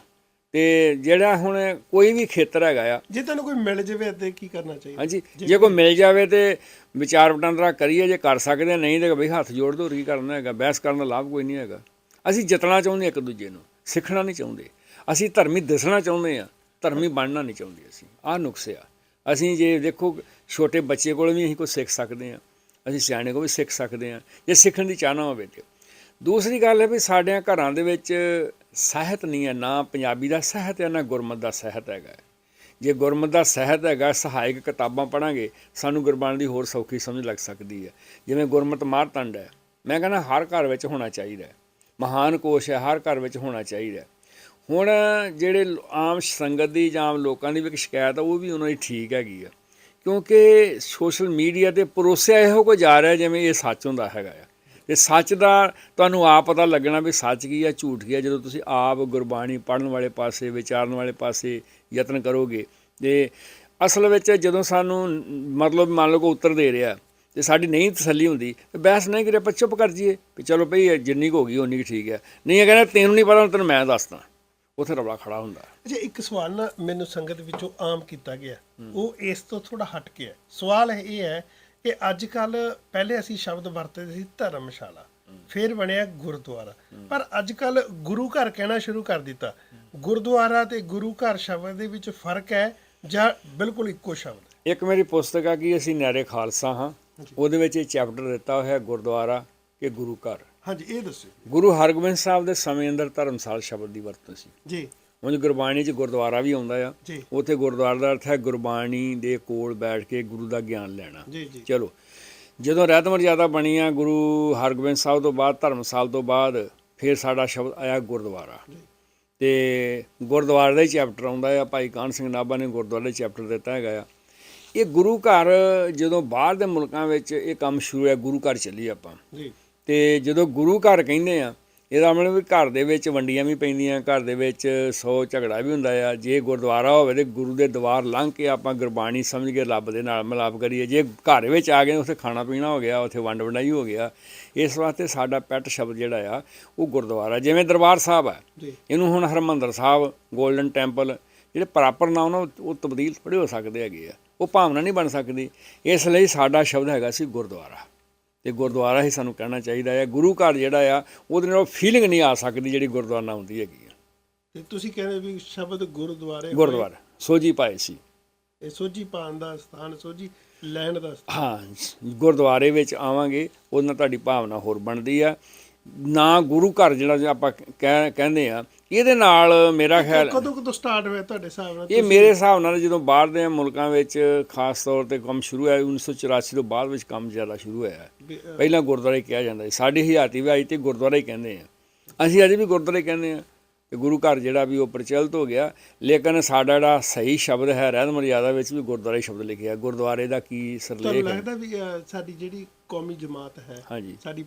ਤੇ ਜਿਹੜਾ ਹੁਣ ਕੋਈ ਵੀ ਖੇਤਰ ਹੈਗਾ ਆ ਜੇ ਤੁਹਾਨੂੰ ਕੋਈ ਮਿਲ ਜਾਵੇ ਤੇ ਕੀ ਕਰਨਾ ਚਾਹੀਦਾ? ਹਾਂਜੀ ਜੇ ਕੋਈ ਮਿਲ ਜਾਵੇ ਤੇ ਵਿਚਾਰ ਵਟਾਂਦਰਾ ਕਰੀਏ ਜੇ ਕਰ ਸਕਦੇ ਨਹੀਂ ਤੇ ਬਈ ਹੱਥ ਜੋੜ ਦੋ ਕੀ ਕਰਨਾ ਹੈਗਾ ਬਹਿਸ ਕਰਨ ਦਾ ਲਾਭ ਕੋਈ ਨਹੀਂ ਹੈਗਾ। ਅਸੀਂ ਜਿੱਤਣਾ ਚਾਹੁੰਦੇ ਇੱਕ ਦੂਜੇ ਨੂੰ ਸਿੱਖਣਾ ਨਹੀਂ ਚਾਹੁੰਦੇ। ਅਸੀਂ ਧਰਮੀ ਦੱਸਣਾ ਚਾਹੁੰਦੇ ਆ ਧਰਮੀ ਬਣਨਾ ਨਹੀਂ ਚਾਹੁੰਦੇ ਅਸੀਂ। ਆਹ ਨੁਕਸ ਆ। ਅਸੀਂ ਜੇ ਦੇਖੋ, ਛੋਟੇ ਬੱਚੇ ਕੋਲ ਵੀ ਅਸੀਂ ਕੁਝ ਸਿੱਖ ਸਕਦੇ ਆ ਅਸੀਂ ਸਿਆਣੇ ਕੋਲ ਵੀ ਸਿੱਖ ਸਕਦੇ ਆ ਜੇ ਸਿੱਖਣ ਦੀ ਚਾਹਨਾ ਹੋਵੇ ਤੇ। ਦੂਸਰੀ ਗੱਲ ਹੈ ਵੀ ਸਾਡਿਆਂ ਘਰਾਂ ਦੇ ਵਿੱਚ ਸਾਹਿਤ ਨਹੀਂ ਹੈ। ਨਾ ਪੰਜਾਬੀ ਦਾ ਸਾਹਿਤ ਹੈ, ਨਾ ਗੁਰਮਤ ਦਾ ਸਾਹਿਤ ਹੈਗਾ ਜੇ ਗੁਰਮਤ ਦਾ ਸਾਹਿਤ ਹੈਗਾ, ਸਹਾਇਕ ਕਿਤਾਬਾਂ ਪੜਾਂਗੇ ਸਾਨੂੰ ਗੁਰਬਾਣੀ ਦੀ ਹੋਰ ਸੌਖੀ ਸਮਝ ਲੱਗ ਸਕਦੀ ਹੈ। ਜਿਵੇਂ ਗੁਰਮਤ ਮਾਰਤੰਡ ਹੈ। ਮੈਂ ਕਹਿੰਦਾ ਹਰ ਘਰ ਵਿੱਚ ਹੋਣਾ ਚਾਹੀਦਾ ਹੈ। ਮਹਾਨ ਕੋਸ਼ ਹੈ, ਹਰ ਘਰ ਵਿੱਚ ਹੋਣਾ ਚਾਹੀਦਾ ਹੈ। ਹੁਣ ਜਿਹੜੇ ਆਮ ਸੰਗਤ ਦੀ ਜਾਂ ਆਮ ਲੋਕਾਂ ਦੀ ਵੀ ਇੱਕ ਸ਼ਿਕਾਇਤ ਆ, ਉਹ ਵੀ ਉਹਨਾਂ ਦੀ ਠੀਕ ਹੈਗੀ ਆ। ਕਿਉਂਕਿ ਸੋਸ਼ਲ ਮੀਡੀਆ ਤੇ ਪਰੋਸਿਆ ਇਹੋ ਕੋ ਜਾ ਰਿਹਾ ਜਿਵੇਂ ਇਹ ਸੱਚ ਹੁੰਦਾ ਹੈਗਾ ਆ। ਤੇ ਸੱਚ ਦਾ ਤੁਹਾਨੂੰ ਆਪ ਪਤਾ ਲੱਗਣਾ ਵੀ ਸੱਚ ਕੀ ਆ, ਝੂਠ ਕੀ ਆ। ਜਦੋਂ ਤੁਸੀਂ ਆਪ ਗੁਰਬਾਣੀ ਪੜ੍ਹਨ ਵਾਲੇ ਪਾਸੇ, ਵਿਚਾਰਨ ਵਾਲੇ ਪਾਸੇ ਯਤਨ ਕਰੋਗੇ, ਤੇ ਅਸਲ ਵਿੱਚ ਜਦੋਂ ਸਾਨੂੰ ਮਤਲਬ ਮੰਨ ਲਓ ਕੋ ਉੱਤਰ ਦੇ ਰਿਹਾ, ਤੇ ਸਾਡੀ ਨਹੀਂ ਤਸੱਲੀ ਹੁੰਦੀ, ਤੇ ਬਹਿਸ ਨਹੀਂ ਕਰੇ, ਆਪਾਂ ਚੁੱਪ ਕਰ ਜੀਏ ਵੀ ਚਲੋ ਭਈ ਜਿੰਨੀ ਕੁ ਹੋ ਗਈ ਉਨੀ ਕੁ ਠੀਕ ਹੈ ਨਹੀਂ ਇਹ ਕਹਿੰਦਾ, ਤੈਨੂੰ ਨਹੀਂ ਪਤਾ, ਹੁਣ ਤੈਨੂੰ ਮੈਂ ਦੱਸਦਾ। ਉੱਥੇ ਰੌਲਾ ਖੜਾ ਹੁੰਦਾ। ਅੱਛਾ ਇੱਕ ਸਵਾਲ ਨਾ ਮੈਨੂੰ ਸੰਗਤ ਵਿੱਚੋਂ ਆਮ ਕੀਤਾ ਗਿਆ। ਉਹ ਇਸ ਤੋਂ ਥੋੜਾ ਹਟ ਕੇ ਹੈ। ਸਵਾਲ ਇਹ ਹੈ ਕਿ ਅੱਜ ਕੱਲ ਪਹਿਲੇ ਅਸੀਂ ਸ਼ਬਦ ਵਰਤਦੇ ਸੀ ਧਰਮਸ਼ਾਲਾ। ਫਿਰ ਬਣਿਆ ਗੁਰਦੁਆਰਾ। ਪਰ ਅੱਜ ਕੱਲ ਗੁਰੂ ਘਰ ਕਹਿਣਾ ਸ਼ੁਰੂ ਕਰ ਦਿੱਤਾ। ਗੁਰਦੁਆਰਾ ਤੇ ਗੁਰੂ ਘਰ ਸ਼ਬਦ ਦੇ ਵਿੱਚ ਫ਼ਰਕ ਹੈ ਜਾਂ ਬਿਲਕੁਲ ਇੱਕੋ ਸ਼ਬਦ? ਹੈ ਇੱਕ ਮੇਰੀ ਪੁਸਤਕ ਆ ਕਿ ਅਸੀਂ ਨਾਰੇ ਖਾਲਸਾ ਹਾਂ। ਉਹਦੇ ਵਿੱਚ ਇਹ ਚੈਪਟਰ ਦਿੱਤਾ ਹੋਇਆ ਹੈ ਗੁਰਦੁਆਰਾ ਕਿ ਗੁਰੂ ਘਰ। ਹਾਂਜੀ ਇਹ ਦੱਸੋ ਗੁਰੂ ਹਰਗੋਬਿੰਦ ਸਾਹਿਬ ਦੇ ਸਮੇਂ ਅੰਦਰ ਧਰਮਸਾਲ ਸ਼ਬਦ ਦੀ ਵਰਤੋਂ ਸੀ। ਜੀ। ਉਂਝ ਗੁਰਬਾਣੀ 'ਚ ਗੁਰਦੁਆਰਾ ਵੀ ਆਉਂਦਾ ਆ। ਜੀ। ਉੱਥੇ ਗੁਰਦੁਆਰਾ ਦਾ ਅਰਥ ਹੈ ਗੁਰਬਾਣੀ ਦੇ ਕੋਲ ਬੈਠ ਕੇ ਗੁਰੂ ਦਾ ਗਿਆਨ ਲੈਣਾ। ਜੀ ਜੀ। ਚਲੋ ਜਦੋਂ ਰਹਿਤ ਮਰਜ਼ਾਦਾ ਬਣੀ ਆ ਗੁਰੂ ਹਰਗੋਬਿੰਦ ਸਾਹਿਬ ਤੋਂ ਬਾਅਦ ਧਰਮਸਾਲ ਤੋਂ ਬਾਅਦ ਫਿਰ ਸਾਡਾ ਸ਼ਬਦ ਆਇਆ ਗੁਰਦੁਆਰਾ। ਤੇ ਗੁਰਦੁਆਰੇ ਦਾ ਹੀ ਚੈਪਟਰ ਆਉਂਦਾ ਆ। ਭਾਈ ਕਾਨ ਸਿੰਘ ਨਾਭਾ ਨੇ ਗੁਰਦੁਆਰੇ ਦਾ ਚੈਪਟਰ ਦਿੱਤਾ ਹੈਗਾ ਆ। ਇਹ ਗੁਰੂ ਘਰ ਜਦੋਂ ਬਾਹਰ ਦੇ ਮੁਲਕਾਂ ਵਿੱਚ ਇਹ ਕੰਮ ਸ਼ੁਰੂ ਹੋਇਆ ਗੁਰੂ ਘਰ ਚੱਲੀ ਆਪਾਂ। ਜੀ। ਤੇ ਜਦੋਂ ਗੁਰੂ ਘਰ ਕਹਿੰਦੇ ਆ ਇਹਦਾ ਮਤਲਬ ਵੀ ਘਰ ਦੇ ਵਿੱਚ ਵੰਡੀਆਂ ਵੀ ਪੈਂਦੀਆਂ ਘਰ ਦੇ ਵਿੱਚ ਸੌ ਝਗੜਾ ਵੀ ਹੁੰਦਾ ਆ। ਜੇ ਗੁਰਦੁਆਰਾ ਹੋਵੇ ਤੇ ਗੁਰੂ ਦੇ ਦਵਾਰ ਲੰਘ ਕੇ ਆਪਾਂ ਗੁਰਬਾਣੀ ਸਮਝ ਕੇ ਰੱਬ ਦੇ ਨਾਲ ਮਿਲਾਪ ਕਰੀਏ। ਜੇ ਘਰ ਵਿੱਚ ਆ ਗਏ ਉੱਥੇ ਖਾਣਾ ਪੀਣਾ ਹੋ ਗਿਆ ਉੱਥੇ ਵੰਡ ਵੰਡਾਈ ਹੋ ਗਿਆ ਇਸ ਵਾਸਤੇ ਸਾਡਾ ਪੈਟ ਸ਼ਬਦ ਜਿਹੜਾ ਆ ਉਹ ਗੁਰਦੁਆਰਾ ਜਿਵੇਂ ਦਰਬਾਰ ਸਾਹਿਬ ਆ। ਇਹਨੂੰ ਹੁਣ ਹਰਮੰਦਰ ਸਾਹਿਬ 골ਡਨ ਟੈਂਪਲ ਜਿਹੜੇ ਪ੍ਰਾਪਰ ਨਾਮ ਨਾ ਉਹ ਤਬਦੀਲ ਥੋੜੇ ਹੋ ਸਕਦੇ ਹੈਗੇ ਆ। ਉਹ ਭਾਵਨਾ ਨਹੀਂ ਬਣ ਸਕਦੀ। ਇਸ ਲਈ ਸਾਡਾ ਸ਼ਬਦ ਹੈਗਾ ਸੀ ਗੁਰਦੁਆਰਾ। ਤੇ ਗੁਰਦੁਆਰਾ ਹੀ ਸਾਨੂੰ ਕਹਿਣਾ ਚਾਹੀਦਾ ਹੈ। ਗੁਰੂ ਘਰ ਜਿਹੜਾ ਆ ਉਹਦੇ ਨਾਲ ਫੀਲਿੰਗ ਨਹੀਂ ਆ ਸਕਦੀ ਜਿਹੜੀ ਗੁਰਦੁਆਰਾ ਨਾਲ ਹੁੰਦੀ ਹੈਗੀ ਆ। ਤੇ ਤੁਸੀਂ ਕਹਿੰਦੇ ਵੀ ਸ਼ਬਦ ਗੁਰਦੁਆਰੇ ਗੁਰਦੁਆਰਾ ਸੋਜੀ ਪਾਏ ਸੀ। ਇਹ ਸੋਝੀ ਪਾਉਣ ਦਾ ਸਥਾਨ ਸੋਝੀ ਲੈਣ ਦਾ ਸਥਾਨ। ਹਾਂ ਗੁਰਦੁਆਰੇ ਵਿੱਚ ਆਵਾਂਗੇ ਉਹਦੇ ਨਾਲ ਤੁਹਾਡੀ ਭਾਵਨਾ ਹੋਰ ਬਣਦੀ ਆ। ਨਾ ਗੁਰੂ ਘਰ ਜਿਹੜਾ ਆਪਾਂ ਕਹਿ ਕਹਿੰਦੇ ਆ ਇਹਦੇ ਨਾਲ ਮੇਰਾ ਖਿਆਲ ਕਦੋਂ ਕਦੋਂ ਸਟਾਰਟ ਹੋਇਆ ਤੁਹਾਡੇ ਹਿਸਾਬ ਨਾਲ? ਇਹ ਮੇਰੇ ਹਿਸਾਬ ਨਾਲ ਜਦੋਂ ਬਾਹਰ ਦੇ ਮੁਲਕਾਂ ਵਿੱਚ ਖਾਸ ਤੌਰ ਤੇ ਕੰਮ ਸ਼ੁਰੂ ਹੋਇਆ 1984 ਤੋਂ ਬਾਅਦ ਵਿੱਚ ਕੰਮ ਜ਼ਿਆਦਾ ਸ਼ੁਰੂ ਹੋਇਆ ਪਹਿਲਾਂ ਗੁਰਦੁਆਰਾ ਕਿਹਾ ਜਾਂਦਾ ਸੀ ਸਾਡੀ ਹਯਾਤੀ ਵੀ ਆਈ ਤੇ ਗੁਰਦੁਆਰਾ ਹੀ ਕਹਿੰਦੇ ਆ। ਅਸੀਂ ਅਜੇ ਵੀ ਗੁਰਦੁਆਰਾ ਕਹਿੰਦੇ ਆ ਕਿ ਗੁਰੂ ਘਰ ਜਿਹੜਾ ਵੀ ਉਹ ਪ੍ਰਚਲਿਤ ਹੋ ਗਿਆ ਲੇਕਿਨ ਸਾਡਾ ਜਿਹੜਾ ਸਹੀ ਸ਼ਬਦ ਹੈ ਰਹਿਤ ਮਰਿਆਦਾ ਵਿੱਚ ਵੀ ਗੁਰਦੁਆਰੇ ਸ਼ਬਦ ਲਿਖਿਆ ਗੁਰਦੁਆਰੇ ਦਾ ਕੀ ਸਰਲੇਖ ਹੈ? ਲੱਗਦਾ ਵੀ ਸਾਡੀ ਜਿਹੜੀ ਕੌਮੀ ਜਮਾਤ ਹੈ ਸਾਡੀ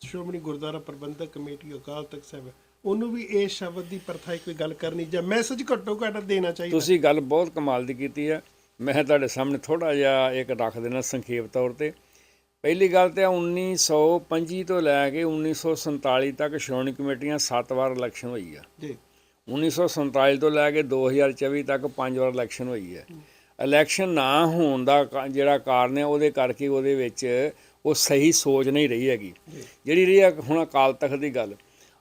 ਸ਼੍ਰੋਮਣੀ ਗੁਰਦੁਆਰਾ ਪ੍ਰਬੰਧਕ ਕਮੇਟੀ ਅਕਾਲ ਤਖਤ ਸਾਹਿਬ ਉਹਨੂੰ ਵੀ ਇਹ ਸ਼ਬਦ ਦੀ ਪਰਥਾਈ ਕੋਈ ਗੱਲ ਕਰਨੀ ਜਾਂ ਮੈਸੇਜ ਘੱਟੋ ਘੱਟ ਦੇਣਾ ਚਾਹੀਦਾ। ਤੁਸੀਂ ਗੱਲ ਬਹੁਤ ਕਮਾਲ ਦੀ ਕੀਤੀ ਹੈ। ਮੈਂ ਤੁਹਾਡੇ ਸਾਹਮਣੇ ਥੋੜਾ ਜਿਹਾ ਇੱਕ ਰੱਖ ਦੇਣਾ ਸੰਖੇਪ ਤੌਰ ਤੇ। ਪਹਿਲੀ ਗੱਲ ਤੇ 1925 ਤੋਂ ਲੈ ਕੇ 1947 ਤੱਕ ਸ਼੍ਰੋਮਣੀ ਕਮੇਟੀਆਂ 7 ਵਾਰ ਇਲੈਕਸ਼ਨ ਹੋਈ ਆ। ਜੀ। 1947 ਤੋਂ ਲੈ ਕੇ 2024 ਤੱਕ ਪੰਜ ਵਾਰ ਇਲੈਕਸ਼ਨ ਹੋਈ ਹੈ। ਇਲੈਕਸ਼ਨ ਨਾ ਹੋਣ ਦਾ ਜਿਹੜਾ ਕਾਰਨ ਹੈ ਉਹਦੇ ਕਰਕੇ ਉਹਦੇ ਵਿੱਚ ਉਹ ਸਹੀ ਸੋਚ ਨਹੀਂ ਰਹੀ ਹੈਗੀ। ਜਿਹੜੀ ਰਹੀ ਹੁਣ ਅਕਾਲ ਤਖਤ ਦੀ ਗੱਲ।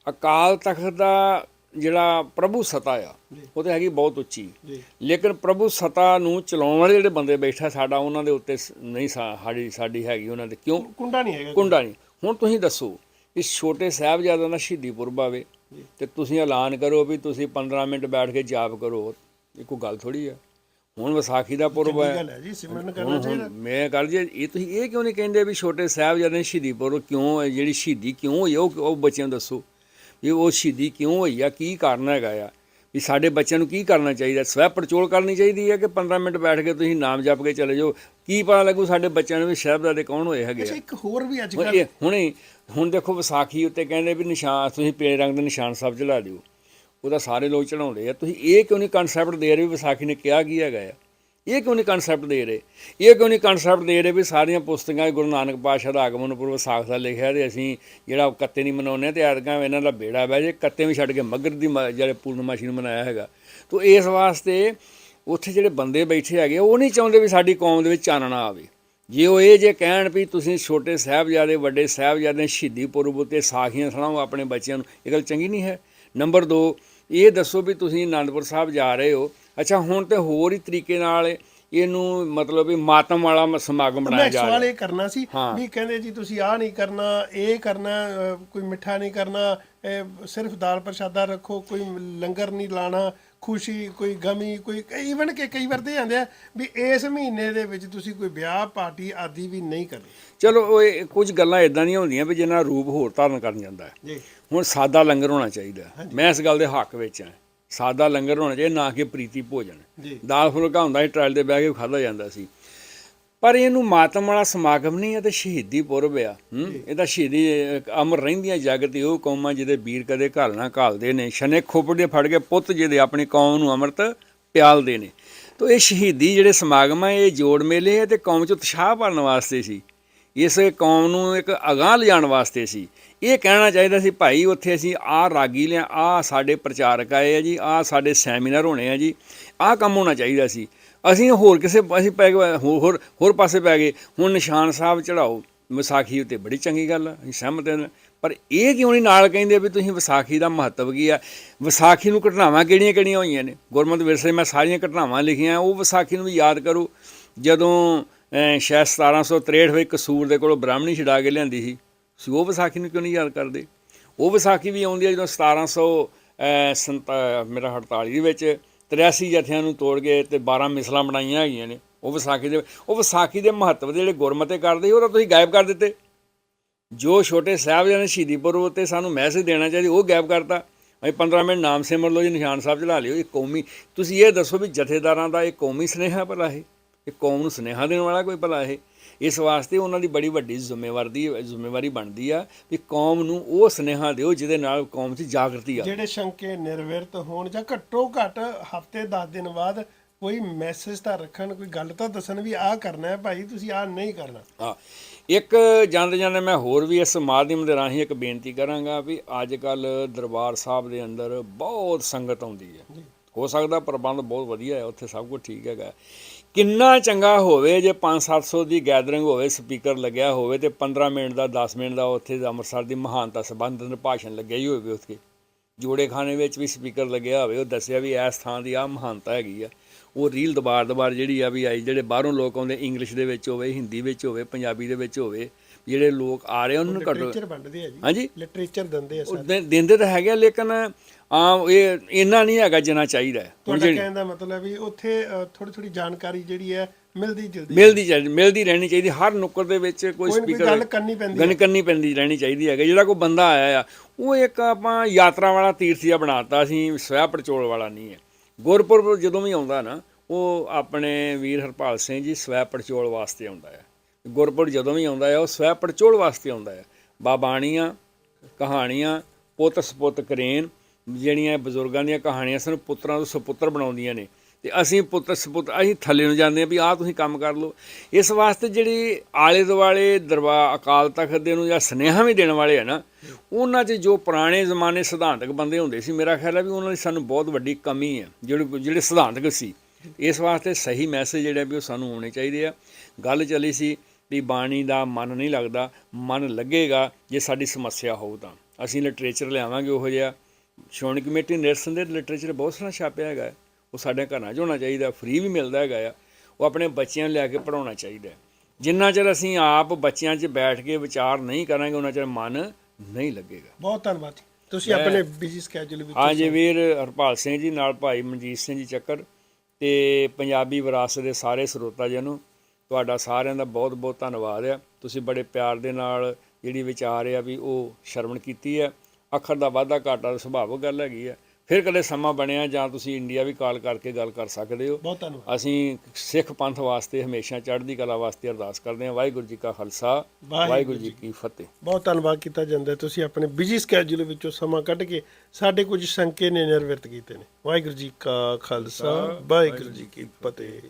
ਅਕਾਲ ਤਖਤ ਦਾ ਜਿਹੜਾ ਪ੍ਰਭੂ ਸਤਾ ਆ ਉਹ ਤੇ ਹੈਗੀ ਬਹੁਤ ਉੱਚੀ। ਲੇਕਿਨ ਪ੍ਰਭੂ ਸਤਾ ਨੂੰ ਚਲਾਉਣ ਵਾਲੇ ਜਿਹੜੇ ਬੰਦੇ ਬੈਠਾ ਸਾਡਾ ਉਹਨਾਂ ਦੇ ਉੱਤੇ ਨਹੀਂ ਸਾਡੀ ਸਾਡੀ ਹੈਗੀ ਉਹਨਾਂ ਦੇ ਕਿਉਂ? ਕੁੰਡਾ ਨਹੀਂ ਹੈਗਾ। ਕੁੰਡਾ ਨਹੀਂ। ਹੁਣ ਤੁਸੀਂ ਦੱਸੋ ਇਸ ਛੋਟੇ ਸਾਹਿਬਜ਼ਾਦਿਆਂ ਦਾ ਸ਼ਹੀਦੀ ਪੁਰਬ ਆਵੇ ਤੇ ਤੁਸੀਂ ਐਲਾਨ ਕਰੋ ਵੀ ਤੁਸੀਂ 15 ਮਿੰਟ ਬੈਠ ਕੇ ਜਾਪ ਕਰੋ ਇਹ ਕੋਈ ਗੱਲ ਥੋੜੀ ਆ। ਹੁਣ ਵਿਸਾਖੀ ਦਾ ਪੁਰਬ ਚੰਗੀ ਹੈ। ਗੱਲ ਹੈ ਜੀ ਸਿਮਰਨ ਕਰਨਾ ਹੁਣ- ਚਾਹੀਦਾ। ਹੁਣ ਮੈਂ ਕਰ ਜੇ ਇਹ ਤੁਸੀਂ ਇਹ ਕਿਉਂ ਨਹੀਂ ਕਹਿੰਦੇ ਵੀ ਛੋਟੇ ਸਾਹਿਬਜ਼ਾਦਿਆਂ ਦੀ ਸ਼ਹੀਦੀ ਪੁਰਬ ਕਿਉਂ ਹੈ ਜਿਹੜੀ ਸ਼ਹੀਦੀ ਕਿਉਂ ਹੋਈ ਆ, ਉਹ ਉਹ ਬੱਚਿਆਂ ਨੂੰ ਦੱਸੋ। ਵੀ ਉਹ ਸ਼ਹੀਦੀ ਕਿਉਂ ਹੋਈ ਆ ਕੀ ਕਾਰਨ ਹੈਗਾ ਆ? ਵੀ ਸਾਡੇ ਬੱਚਿਆਂ ਨੂੰ ਕੀ ਕਰਨਾ ਚਾਹੀਦਾ? ਸਵੈ ਪਰਚੋਲ ਕਰਨੀ ਚਾਹੀਦੀ ਹੈ ਕਿ 15 ਮਿੰਟ ਬੈਠ ਕੇ ਤੁਸੀਂ ਨਾਮ ਜਪ ਕੇ ਚਲੇ ਜਾਓ? ਕੀ ਪਤਾ ਲੱਗੂ ਸਾਡੇ ਬੱਚਿਆਂ ਨੂੰ ਵੀ ਸਾਹਿਬਜ਼ਾਦੇ ਕੌਣ ਹੋਏ ਹੈਗੇ ਅੱਛਾ ਇੱਕ ਹੋਰ ਵੀ ਅੱਜ ਕੱਲ ਹੁਣੇ ਹੁਣ ਦੇਖੋ ਵਿਸਾਖੀ ਉੱਤੇ ਕਹਿੰਦੇ ਵੀ ਨਿਸ਼ਾਨ ਤੁਸੀਂ ਪੀਲੇ ਰੰਗ ਦੇ ਨਿਸ਼ਾਨ ਸਾਹਿਬ ਚੜਾ ਦਿਓ। ਉਹਦਾ ਸਾਰੇ ਲੋਕ ਚੜਾਉਂਦੇ ਆ। ਤੁਸੀਂ ਇਹ ਕਿਉਂ ਨਹੀਂ ਕਨਸੈਪਟ ਦੇ ਰਹੇ ਵੀ ਵਿਸਾਖੀ ਨੇ ਕਿਹਾ ਕੀ ਹੈਗਾ ਆ? ਇਹ ਕਿਉਂ ਨਹੀਂ ਕਨਸੈਪਟ ਦੇ ਰਹੇ? ਇਹ ਕਿਉਂ ਨਹੀਂ ਕਨਸੈਪਟ ਦੇ ਰਹੇ ਵੀ ਸਾਰੀਆਂ ਪੁਸਤਕਾਂ ਗੁਰੂ ਨਾਨਕ ਪਾਤਸ਼ਾਹ ਦਾ ਆਗਮਨ ਪੁਰਬ ਸਾਖ ਦਾ ਲਿਖਿਆ ਤੇ ਅਸੀਂ ਜਿਹੜਾ ਕੱਤੇ ਨਹੀਂ ਮਨਾਉਂਦੇ ਤੇ ਐਤਕਾਂ ਇਹਨਾਂ ਦਾ ਬੇੜਾ ਬਹਿ ਜੇ, ਕੱਤੇ ਵੀ ਛੱਡ ਕੇ ਮਗਰ ਦੀ ਮ- ਜਿਹੜੇ ਪੂਰਨਮਾਸ਼ੀ ਨੂੰ ਮਨਾਇਆ ਹੈਗਾ। ਤੋ ਇਸ ਵਾਸਤੇ ਉੱਥੇ ਜਿਹੜੇ ਬੰਦੇ ਬੈਠੇ ਹੈਗੇ, ਉਹ ਨਹੀਂ ਚਾਹੁੰਦੇ ਵੀ ਸਾਡੀ ਕੌਮ ਦੇ ਵਿੱਚ ਚਾਨਣਾ ਆਵੇ। ਜੇ ਉਹ ਇਹ ਜੇ ਕਹਿਣ ਵੀ ਤੁਸੀਂ ਛੋਟੇ ਸਾਹਿਬਜ਼ਾਦੇ, ਵੱਡੇ ਸਾਹਿਬਜ਼ਾਦੇ, ਸ਼ਹੀਦੀ ਪੁਰਬ ਉਤੇ ਸਾਖੀਆਂ ਸੁਣਾਓ ਆਪਣੇ ਬੱਚਿਆਂ ਨੂੰ, ਇਹ ਗੱਲ ਚੰਗੀ ਨਹੀਂ ਹੈ। ਨੰਬਰ 2 ਇਹ ਦੱਸੋ ਵੀ ਤੁਸੀਂ ਆਨੰਦਪੁਰ ਸਾਹਿਬ ਜਾ ਰਹੇ ਹੋ ਅੱਛਾ ਹੁਣ ਤੇ ਹੋਰ ਹੀ ਤਰੀਕੇ ਨਾਲ ਇਹਨੂੰ ਮਤਲਬ ਵੀ ਮਾਤਮ ਵਾਲਾ ਸਮਾਗਮ ਬਣਾਇਆ ਜਾ ਸਵਾਲ ਰਿਹਾ। ਇਹ ਕਰਨਾ ਸੀ। ਵੀ ਕਹਿੰਦੇ ਜੀ ਤੁਸੀਂ ਆਹ ਨਹੀਂ ਕਰਨਾ ਇਹ ਕਰਨਾ ਕੋਈ ਮਿੱਠਾ ਨਹੀਂ ਕਰਨਾ ਸਿਰਫ ਦਾਲ ਪ੍ਰਸ਼ਾਦਾ ਰੱਖੋ ਕੋਈ ਲੰਗਰ ਨਹੀਂ ਲਾਣਾ ਖੁਸ਼ੀ ਕੋਈ ਗਮੀ ਕੋਈ ਈਵਨ ਕਿ ਕਈ ਵਾਰ ਤੇ ਜਾਂਦੇ ਆ ਵੀ ਇਸ ਮਹੀਨੇ ਦੇ ਵਿੱਚ ਤੁਸੀਂ ਕੋਈ ਵਿਆਹ ਪਾਰਟੀ ਆਦਿ ਵੀ ਨਹੀਂ ਕਰਨੀ। ਚਲੋ ਉਹ ਕੁਝ ਗੱਲਾਂ ਇਦਾਂ ਦੀਆਂ ਹੁੰਦੀਆਂ ਵੀ ਜਿਹਨਾਂ ਰੂਪ ਹੋਰ ਧਾਰਨ ਕਰਨ ਜਾਂਦਾ ਹੈ। ਜੀ। ਹੁਣ ਸਾਦਾ ਲੰਗਰ ਹੋਣਾ ਚਾਹੀਦਾ ਮੈਂ ਇਸ ਗੱਲ ਦੇ ਹੱਕ ਵਿੱਚ ਹਾਂ। ਸਾਦਾ ਲੰਗਰ ਹੋਣਾ ਚਾਹੀਦਾ ਨਾ ਕਿ ਪ੍ਰੀਤੀ ਭੋਜਨ। ਦਾਲ ਫੁਲਕਾ ਹੁੰਦਾ ਸੀ ਟਰਾਲ ਤੇ ਬਹਿ ਕੇ ਖਾਦਾ ਜਾਂਦਾ ਸੀ। ਪਰ ਇਹਨੂੰ ਮਾਤਮ ਵਾਲਾ ਸਮਾਗਮ ਨਹੀਂ ਹੈ ਤੇ ਸ਼ਹੀਦੀ ਪੁਰਬ ਆ। ਹੂੰ? ਇਹਦਾ ਸ਼ਹੀਦੀ ਅਮਰ ਰਹਿੰਦੀਆਂ ਜਗਤ ਉਹ ਕੌਮਾਂ ਜਿਹਦੇ ਵੀਰ ਕਦੇ ਘਾਲ ਨਾ ਘਾਲਦੇ ਨੇ। ਸ਼ਨੇ ਖੋਪੜੇ ਫੜ ਕੇ ਪੁੱਤ ਜਿਹਦੇ ਆਪਣੀ ਕੌਮ ਨੂੰ ਅੰਮ੍ਰਿਤ ਪਿਆਲਦੇ ਨੇ। ਤੋ ਇਹ ਸ਼ਹੀਦੀ ਜਿਹੜੇ ਸਮਾਗਮ ਆ ਇਹ ਜੋੜ ਮੇਲੇ ਆ ਤੇ ਕੌਮ ਚ ਉਤਸ਼ਾਹ ਭਰਨ ਵਾਸਤੇ ਸੀ। ਇਸ ਕੌਮ ਨੂੰ ਇੱਕ ਅਗਾਹ ਲਿਜਾਣ ਵਾਸਤੇ ਸੀ। ਇਹ ਕਹਿਣਾ ਚਾਹੀਦਾ ਸੀ ਭਾਈ ਉੱਥੇ ਅਸੀਂ ਆਹ ਰਾਗੀ ਲਿਆ ਆਹ ਸਾਡੇ ਪ੍ਰਚਾਰਕ ਆਏ ਆ ਜੀ ਆਹ ਸਾਡੇ ਸੈਮੀਨਾਰ ਹੋਣੇ ਆ ਜੀ ਆਹ ਕੰਮ ਹੋਣਾ ਚਾਹੀਦਾ ਸੀ। ਅਸੀਂ ਹੋਰ ਕਿਸੇ ਅਸੀਂ ਪੈ ਗਏ ਹੋਰ ਹੋਰ- ਹੋਰ ਪਾਸੇ ਪੈ ਗਏ। ਹੁਣ ਨਿਸ਼ਾਨ ਸਾਹਿਬ ਚੜਾਓ ਵਿਸਾਖੀ ਉੱਤੇ ਬੜੀ ਚੰਗੀ ਗੱਲ ਆ ਅਸੀਂ ਸਹਿਮਤ ਹਾਂ। ਪਰ ਇਹ ਕਿਉਂ ਨਹੀਂ ਨਾਲ ਕਹਿੰਦੇ ਵੀ ਤੁਸੀਂ ਵਿਸਾਖੀ ਦਾ ਮਹੱਤਵ ਕੀ ਆ? ਵਿਸਾਖੀ ਨੂੰ ਘਟਨਾਵਾਂ ਕਿਹੜੀਆਂ ਕਿਹੜੀਆਂ ਹੋਈਆਂ ਨੇ? ਗੁਰਮਤਿ ਵਿਰਸੇ ਮੈਂ ਸਾਰੀਆਂ ਘਟਨਾਵਾਂ ਲਿਖੀਆਂ ਉਹ ਵਿਸਾਖੀ ਨੂੰ ਵੀ ਯਾਦ ਕਰੋ। ਜਦੋਂ ਅਹ, ਸ਼ਾਇਦ 1763 ਵਿੱਚ ਕਸੂਰ ਦੇ ਕੋਲੋਂ ਬ੍ਰਾਹਮਣੀ ਛਡਾ ਕੇ ਲਿਆਂਦੀ ਸੀ ਤੁਸੀਂ ਉਹ ਵਿਸਾਖੀ ਨੂੰ ਕਿਉਂ ਨਹੀਂ ਯਾਦ ਕਰਦੇ? ਉਹ ਵਿਸਾਖੀ ਵੀ ਆਉਂਦੀ ਹੈ ਜਦੋਂ 1700 ਅਹ, ਸੰਤ- ਮੇਰਾ 48 ਦੇ ਵਿੱਚ 83 ਜਥਿਆਂ ਨੂੰ ਤੋੜ ਕੇ ਤੇ 12 ਮਿਸਲਾਂ ਬਣਾਈਆਂ ਹੈਗੀਆਂ ਨੇ। ਉਹ ਵਿਸਾਖੀ ਦੇ ਉਹ ਵਿਸਾਖੀ ਦੇ ਮਹੱਤਵ ਦੇ ਜਿਹੜੇ ਗੁਰਮਤੇ ਕਰਦੇ ਸੀ ਉਹ ਤਾਂ ਤੁਸੀਂ ਗਾਇਬ ਕਰ ਦਿੱਤੇ। ਜੋ ਛੋਟੇ ਸਾਹਿਬਜ਼ਾਦੇ ਨੇ ਸ਼ਹੀਦੀ ਪੁਰਬ ਉੱਤੇ ਸਾਨੂੰ ਮੈਸੇਜ ਦੇਣਾ ਚਾਹੀਦਾ ਉਹ ਗਾਇਬ ਕਰਤਾ। ਅਸੀਂ 15 ਮਿੰਟ ਨਾਮ ਸਿਮਰ ਲਓ ਜੀ ਨਿਸ਼ਾਨ ਸਾਹਿਬ ਚਲਾ ਲਿਓ ਇਹ ਕੌਮੀ ਤੁਸੀਂ ਇਹ ਦੱਸੋ ਵੀ ਜਥੇਦਾਰਾਂ ਦਾ ਇਹ ਕੌਮੀ ਸਨੇਹਾ ਭਲਾ ਇਹ? ਇਹ ਕੌਮ ਨੂੰ ਸਨੇਹਾ ਦੇਣ ਵਾਲਾ ਕੋਈ ਭਲਾ ਇਹ? ਇਸ ਵਾਸਤੇ ਉਹਨਾਂ ਦੀ ਬੜੀ ਵੱਡੀ ਜ਼ਿੰਮੇਵਾਰੀ ਦੀ ਜ਼ਿੰਮੇਵਾਰੀ ਬਣਦੀ ਆ ਵੀ ਕੌਮ ਨੂੰ ਉਹ ਸਨੇਹਾ ਦਿਓ ਜਿਹਦੇ ਨਾਲ ਕੌਮ 'ਚ ਜਾਗਰਤੀ ਆ। ਜਿਹੜੇ ਸ਼ੰਕੇ ਨਿਰਵਿਰਤ ਹੋਣ ਜਾਂ ਘੱਟੋ ਘੱਟ ਹਫ਼ਤੇ 10 ਦਿਨ ਬਾਅਦ ਕੋਈ ਮੈਸੇਜ ਤਾਂ ਰੱਖਣ ਕੋਈ ਗੱਲ ਤਾਂ ਦੱਸਣ ਵੀ ਆਹ ਕਰਨਾ ਹੈ ਭਾਈ ਤੁਸੀਂ ਆਹ ਨਹੀਂ ਕਰਨਾ। ਹਾਂ ਇੱਕ ਜਾਂਦੇ ਜਾਂਦੇ ਮੈਂ ਹੋਰ ਵੀ ਇਸ ਮਾਧਿਅਮ ਦੇ ਰਾਹੀਂ ਇੱਕ ਬੇਨਤੀ ਕਰਾਂਗਾ ਵੀ ਅੱਜ ਕੱਲ ਦਰਬਾਰ ਸਾਹਿਬ ਦੇ ਅੰਦਰ ਬਹੁਤ ਸੰਗਤ ਆਉਂਦੀ ਹੈ। ਹੋ ਸਕਦਾ ਪ੍ਰਬੰਧ ਬਹੁਤ ਵਧੀਆ ਹੈ ਉੱਥੇ ਸਭ ਕੁਝ ਠੀਕ ਹੈਗਾ। ਕਿੰਨਾ ਚੰਗਾ ਹੋਵੇ ਜੇ 5-700 ਦੀ ਗੈਦਰਿੰਗ ਹੋਵੇ ਸਪੀਕਰ ਲੱਗਿਆ ਹੋਵੇ ਤੇ 15 ਮਿੰਟ ਦਾ 10 ਮਿੰਟ ਦਾ ਉੱਥੇ ਅੰਮ੍ਰਿਤਸਰ ਦੀ ਮਹਾਨਤਾ ਸੰਬੰਧਨ ਭਾਸ਼ਣ ਲੱਗਿਆ ਹੀ ਹੋਵੇ ਉੱਥੇ। ਜੋੜੇ ਖਾਨੇ ਵਿੱਚ ਵੀ ਸਪੀਕਰ ਲੱਗਿਆ ਹੋਵੇ ਉਹ ਦੱਸਿਆ ਵੀ ਇਸ ਥਾਂ ਦੀ ਆ ਮਹਾਨਤਾ ਹੈਗੀ ਆ। ਉਹ ਰੀਲ ਦਬਾਰ ਦਬਾਰ ਜਿਹੜੀ ਆ ਵੀ ਆਈ ਜਿਹੜੇ ਬਾਹਰੋਂ ਲੋਕ ਆਉਂਦੇ ਇੰਗਲਿਸ਼ ਦੇ ਵਿੱਚ ਹੋਵੇ ਹਿੰਦੀ ਵਿੱਚ ਹੋਵੇ ਪੰਜਾਬੀ ਦੇ ਵਿੱਚ ਹੋਵੇ ਜਿਹੜੇ ਲੋਕ ਆ ਰਹੇ ਉਹਨਾਂ ਨੂੰ ਘੱਟੋ ਲਿਟਰੇਚਰ ਵੰਡਦੇ ਆ ਜੀ। ਹਾਂਜੀ। ਲਿਟਰੇਚਰ ਦਿੰਦੇ ਆ ਸਰ। ਦਿੰਦੇ ਤਾਂ ਹੈਗੇ ਆ, ਲੇਕਿਨ ਆ ਇਹ ਇੰਨਾ ਨਹੀਂ ਹੈਗਾ ਜਿੰਨਾ ਚਾਹੀਦਾ ਹੈ। ਹੁਣ ਤੁਹਾਡਾ ਜਿਹੜੀ ਕਹਿਣ ਦਾ ਮਤਲਬ ਵੀ ਉੱਥੇ ਥੋੜੀ ਥੋੜੀ ਜਾਣਕਾਰੀ ਜਿਹੜੀ ਹੈ ਮਿਲਦੀ ਜੁਲਦੀ ਮਿਲਦੀ ਚਾਹੀਦੀ ਮਿਲਦੀ ਰਹਿਣੀ ਚਾਹੀਦੀ। ਹਰ ਨੁੱਕਰ ਦੇ ਵਿੱਚ ਕੋਈ ਕੋਈ ਨਾ ਕੋਈ ਸਪੀਕਰ ਗੱਲ ਕਰਨੀ ਪੈਂਦੀ ਗੱਲ ਕਰਨੀ ਪੈਂਦੀ ਰਹਿਣੀ ਚਾਹੀਦੀ ਹੈਗੀ। ਜਿਹੜਾ ਕੋਈ ਬੰਦਾ ਆਇਆ ਆ ਉਹ ਇੱਕ ਆਪਾਂ ਯਾਤਰਾ ਵਾਲਾ ਤੀਰਥ ਜਿਹਾ ਬਣਾਤਾ ਅਸੀਂ ਸਵੈ ਪੜਚੋਲ ਵਾਲਾ ਨਹੀਂ ਹੈ। ਗੁਰਪੁਰਬ ਜਦੋਂ ਵੀ ਆਉਂਦਾ ਨਾ ਉਹ ਆਪਣੇ ਵੀਰ ਹਰਪਾਲ ਸਿੰਘ ਜੀ ਸਵੈ ਪੜਚੋਲ ਵਾਸਤੇ ਆਉਂਦਾ ਹੈ। ਗੁਰਪੁਰਬ ਜਦੋਂ ਵੀ ਆਉਂਦਾ ਹੈ ਉਹ ਸਵੈ ਪੜਚੋਲ ਵਾਸਤੇ ਆਉਂਦਾ ਹੈ। ਬਾਬਾਣੀਆਂ ਕਹਾਣੀਆਂ ਪੁੱਤ ਸਪੁੱਤ ਕਰੇਨ ਜਿਹੜੀਆਂ ਬਜ਼ੁਰਗਾਂ ਦੀਆਂ ਕਹਾਣੀਆਂ ਸਾਨੂੰ, ਪੁੱਤਰਾਂ ਤੋਂ ਸੁਪੁੱਤਰ ਬਣਾਉਂਦੀਆਂ ਨੇ। ਤੇ ਅਸੀਂ ਪੁੱਤਰ ਸਪੁੱਤ, ਅਸੀਂ ਥੱਲੇ ਨੂੰ ਜਾਂਦੇ ਹਾਂ ਵੀ ਆਹ ਤੁਸੀਂ ਕੰਮ ਕਰ ਲਓ। ਇਸ ਵਾਸਤੇ ਜਿਹੜੀ ਆਲੇ ਦੁਆਲੇ ਦਰਬਾਰ ਅਕਾਲ ਤਖਤ ਦੇ ਨੂੰ ਜਾਂ ਸੁਨੇਹਾ ਵੀ ਦੇਣ ਵਾਲੇ ਆ ਨਾ, ਉਹਨਾਂ 'ਚ ਜੋ ਪੁਰਾਣੇ ਜ਼ਮਾਨੇ ਸਿਧਾਂਤਕ ਬੰਦੇ ਹੁੰਦੇ ਸੀ, ਮੇਰਾ ਖਿਆਲ ਹੈ ਵੀ ਉਹਨਾਂ ਦੀ ਸਾਨੂੰ ਬਹੁਤ ਵੱਡੀ ਕਮੀ ਹੈ ਜਿਹੜੇ ਜਿਹੜੇ ਸਿਧਾਂਤਕ ਸੀ। ਇਸ ਵਾਸਤੇ ਸਹੀ ਮੈਸੇਜ ਜਿਹੜੇ ਵੀ ਉਹ ਸਾਨੂੰ ਹੋਣੇ ਚਾਹੀਦੇ ਆ। ਗੱਲ ਚੱਲੀ ਸੀ ਵੀ ਬਾਣੀ ਦਾ ਮਨ ਨਹੀਂ ਲੱਗਦਾ, ਮਨ ਲੱਗੇਗਾ, ਜੇ ਸਾਡੀ ਸਮੱਸਿਆ ਹੋਊ ਤਾਂ। ਅਸੀਂ ਲਿਟਰੇਚਰ ਲਿਆਵਾਂਗੇ, ਉਹੋ ਜਿਹਾ ਸ਼੍ਰੋਮਣੀ ਕਮੇਟੀ ਨਿਰਸਨ ਦੇ ਲਿਟਰੇਚਰ ਬਹੁਤ ਸਾਰਾ ਛਾਪਿਆ ਹੈਗਾ ਹੈ। ਉਹ ਸਾਡੇ ਘਰਾਂ 'ਚ ਹੋਣਾ ਚਾਹੀਦਾ ਫ੍ਰੀ ਵੀ ਮਿਲਦਾ ਹੈਗਾ ਆ। ਉਹ ਆਪਣੇ ਬੱਚਿਆਂ ਨੂੰ ਲੈ ਕੇ ਪੜਾਉਣਾ ਚਾਹੀਦਾ ਹੈ। ਜਿੰਨਾ ਚਿਰ ਅਸੀਂ ਆਪ ਬੱਚਿਆਂ 'ਚ ਬੈਠ ਕੇ ਵਿਚਾਰ ਨਹੀਂ ਕਰਾਂਗੇ ਉਹਨਾਂ ਚਿਰ ਮਨ ਨਹੀਂ ਲੱਗੇਗਾ। ਬਹੁਤ ਧੰਨਵਾਦ ਜੀ। ਤੁਸੀਂ ਆਪਣੇ ਬਿਜ਼ੀ ਸਕੇਜੂਲ ਵਿੱਚ ਹਾਂਜੀ ਵੀਰ ਹਰਪਾਲ ਸਿੰਘ ਜੀ ਨਾਲ ਭਾਈ ਮਨਜੀਤ ਸਿੰਘ ਜੀ ਚੱਕਰ ਤੇ ਪੰਜਾਬੀ ਵਿਰਾਸਤ ਦੇ ਸਾਰੇ ਸਰੋਤਾ ਜੀ ਨੂੰ ਤੁਹਾਡਾ ਸਾਰਿਆਂ ਦਾ ਬਹੁਤ ਬਹੁਤ ਧੰਨਵਾਦ ਆ। ਤੁਸੀਂ ਬੜੇ ਪਿਆਰ ਦੇ ਨਾਲ ਜਿਹੜੀ ਵਿਚਾਰ ਆ ਵੀ ਉਹ ਸ਼ਰਵਣ ਕੀਤੀ ਹੈ ਅੱਖਰ ਦਾ ਵਾਧਾ ਘਾਟਾ ਸੁਭਾਵਿਕ ਗੱਲ ਹੈਗੀ ਆ। ਫਿਰ ਕਦੇ ਸਮਾਂ ਬਣਿਆ ਜਾਂ ਤੁਸੀਂ ਇੰਡੀਆ ਵੀ ਕਾਲ ਕਰਕੇ ਗੱਲ ਕਰ ਸਕਦੇ ਹੋ। ਬਹੁਤ ਧੰਨਵਾਦ। ਅਸੀਂ ਸਿੱਖ ਪੰਥ ਵਾਸਤੇ ਹਮੇਸ਼ਾ ਚੜ੍ਹਦੀ ਕਲਾ ਵਾਸਤੇ ਅਰਦਾਸ ਕਰਦੇ ਹਾਂ। ਵਾਹਿਗੁਰੂ ਜੀ ਕਾ ਖਾਲਸਾ ਵਾਹਿਗੁਰੂ ਜੀ ਕੀ ਫਤਿਹ। ਬਹੁਤ ਧੰਨਵਾਦ ਕੀਤਾ ਜਾਂਦਾ। ਤੁਸੀਂ ਆਪਣੇ ਬਿਜ਼ੀ ਸਕੇਜੂਲ ਵਿੱਚੋਂ ਸਮਾਂ ਕੱਢ ਕੇ ਸਾਡੇ ਕੁਝ ਸੰਕੇ ਨੇ ਨਿਰਵਰਤ ਕੀਤੇ ਨੇ। ਵਾਹਿਗੁਰੂ ਜੀ ਕਾ ਖਾਲਸਾ ਵਾਹਿਗੁਰੂ ਜੀ ਕੀ ਫਤਿਹ।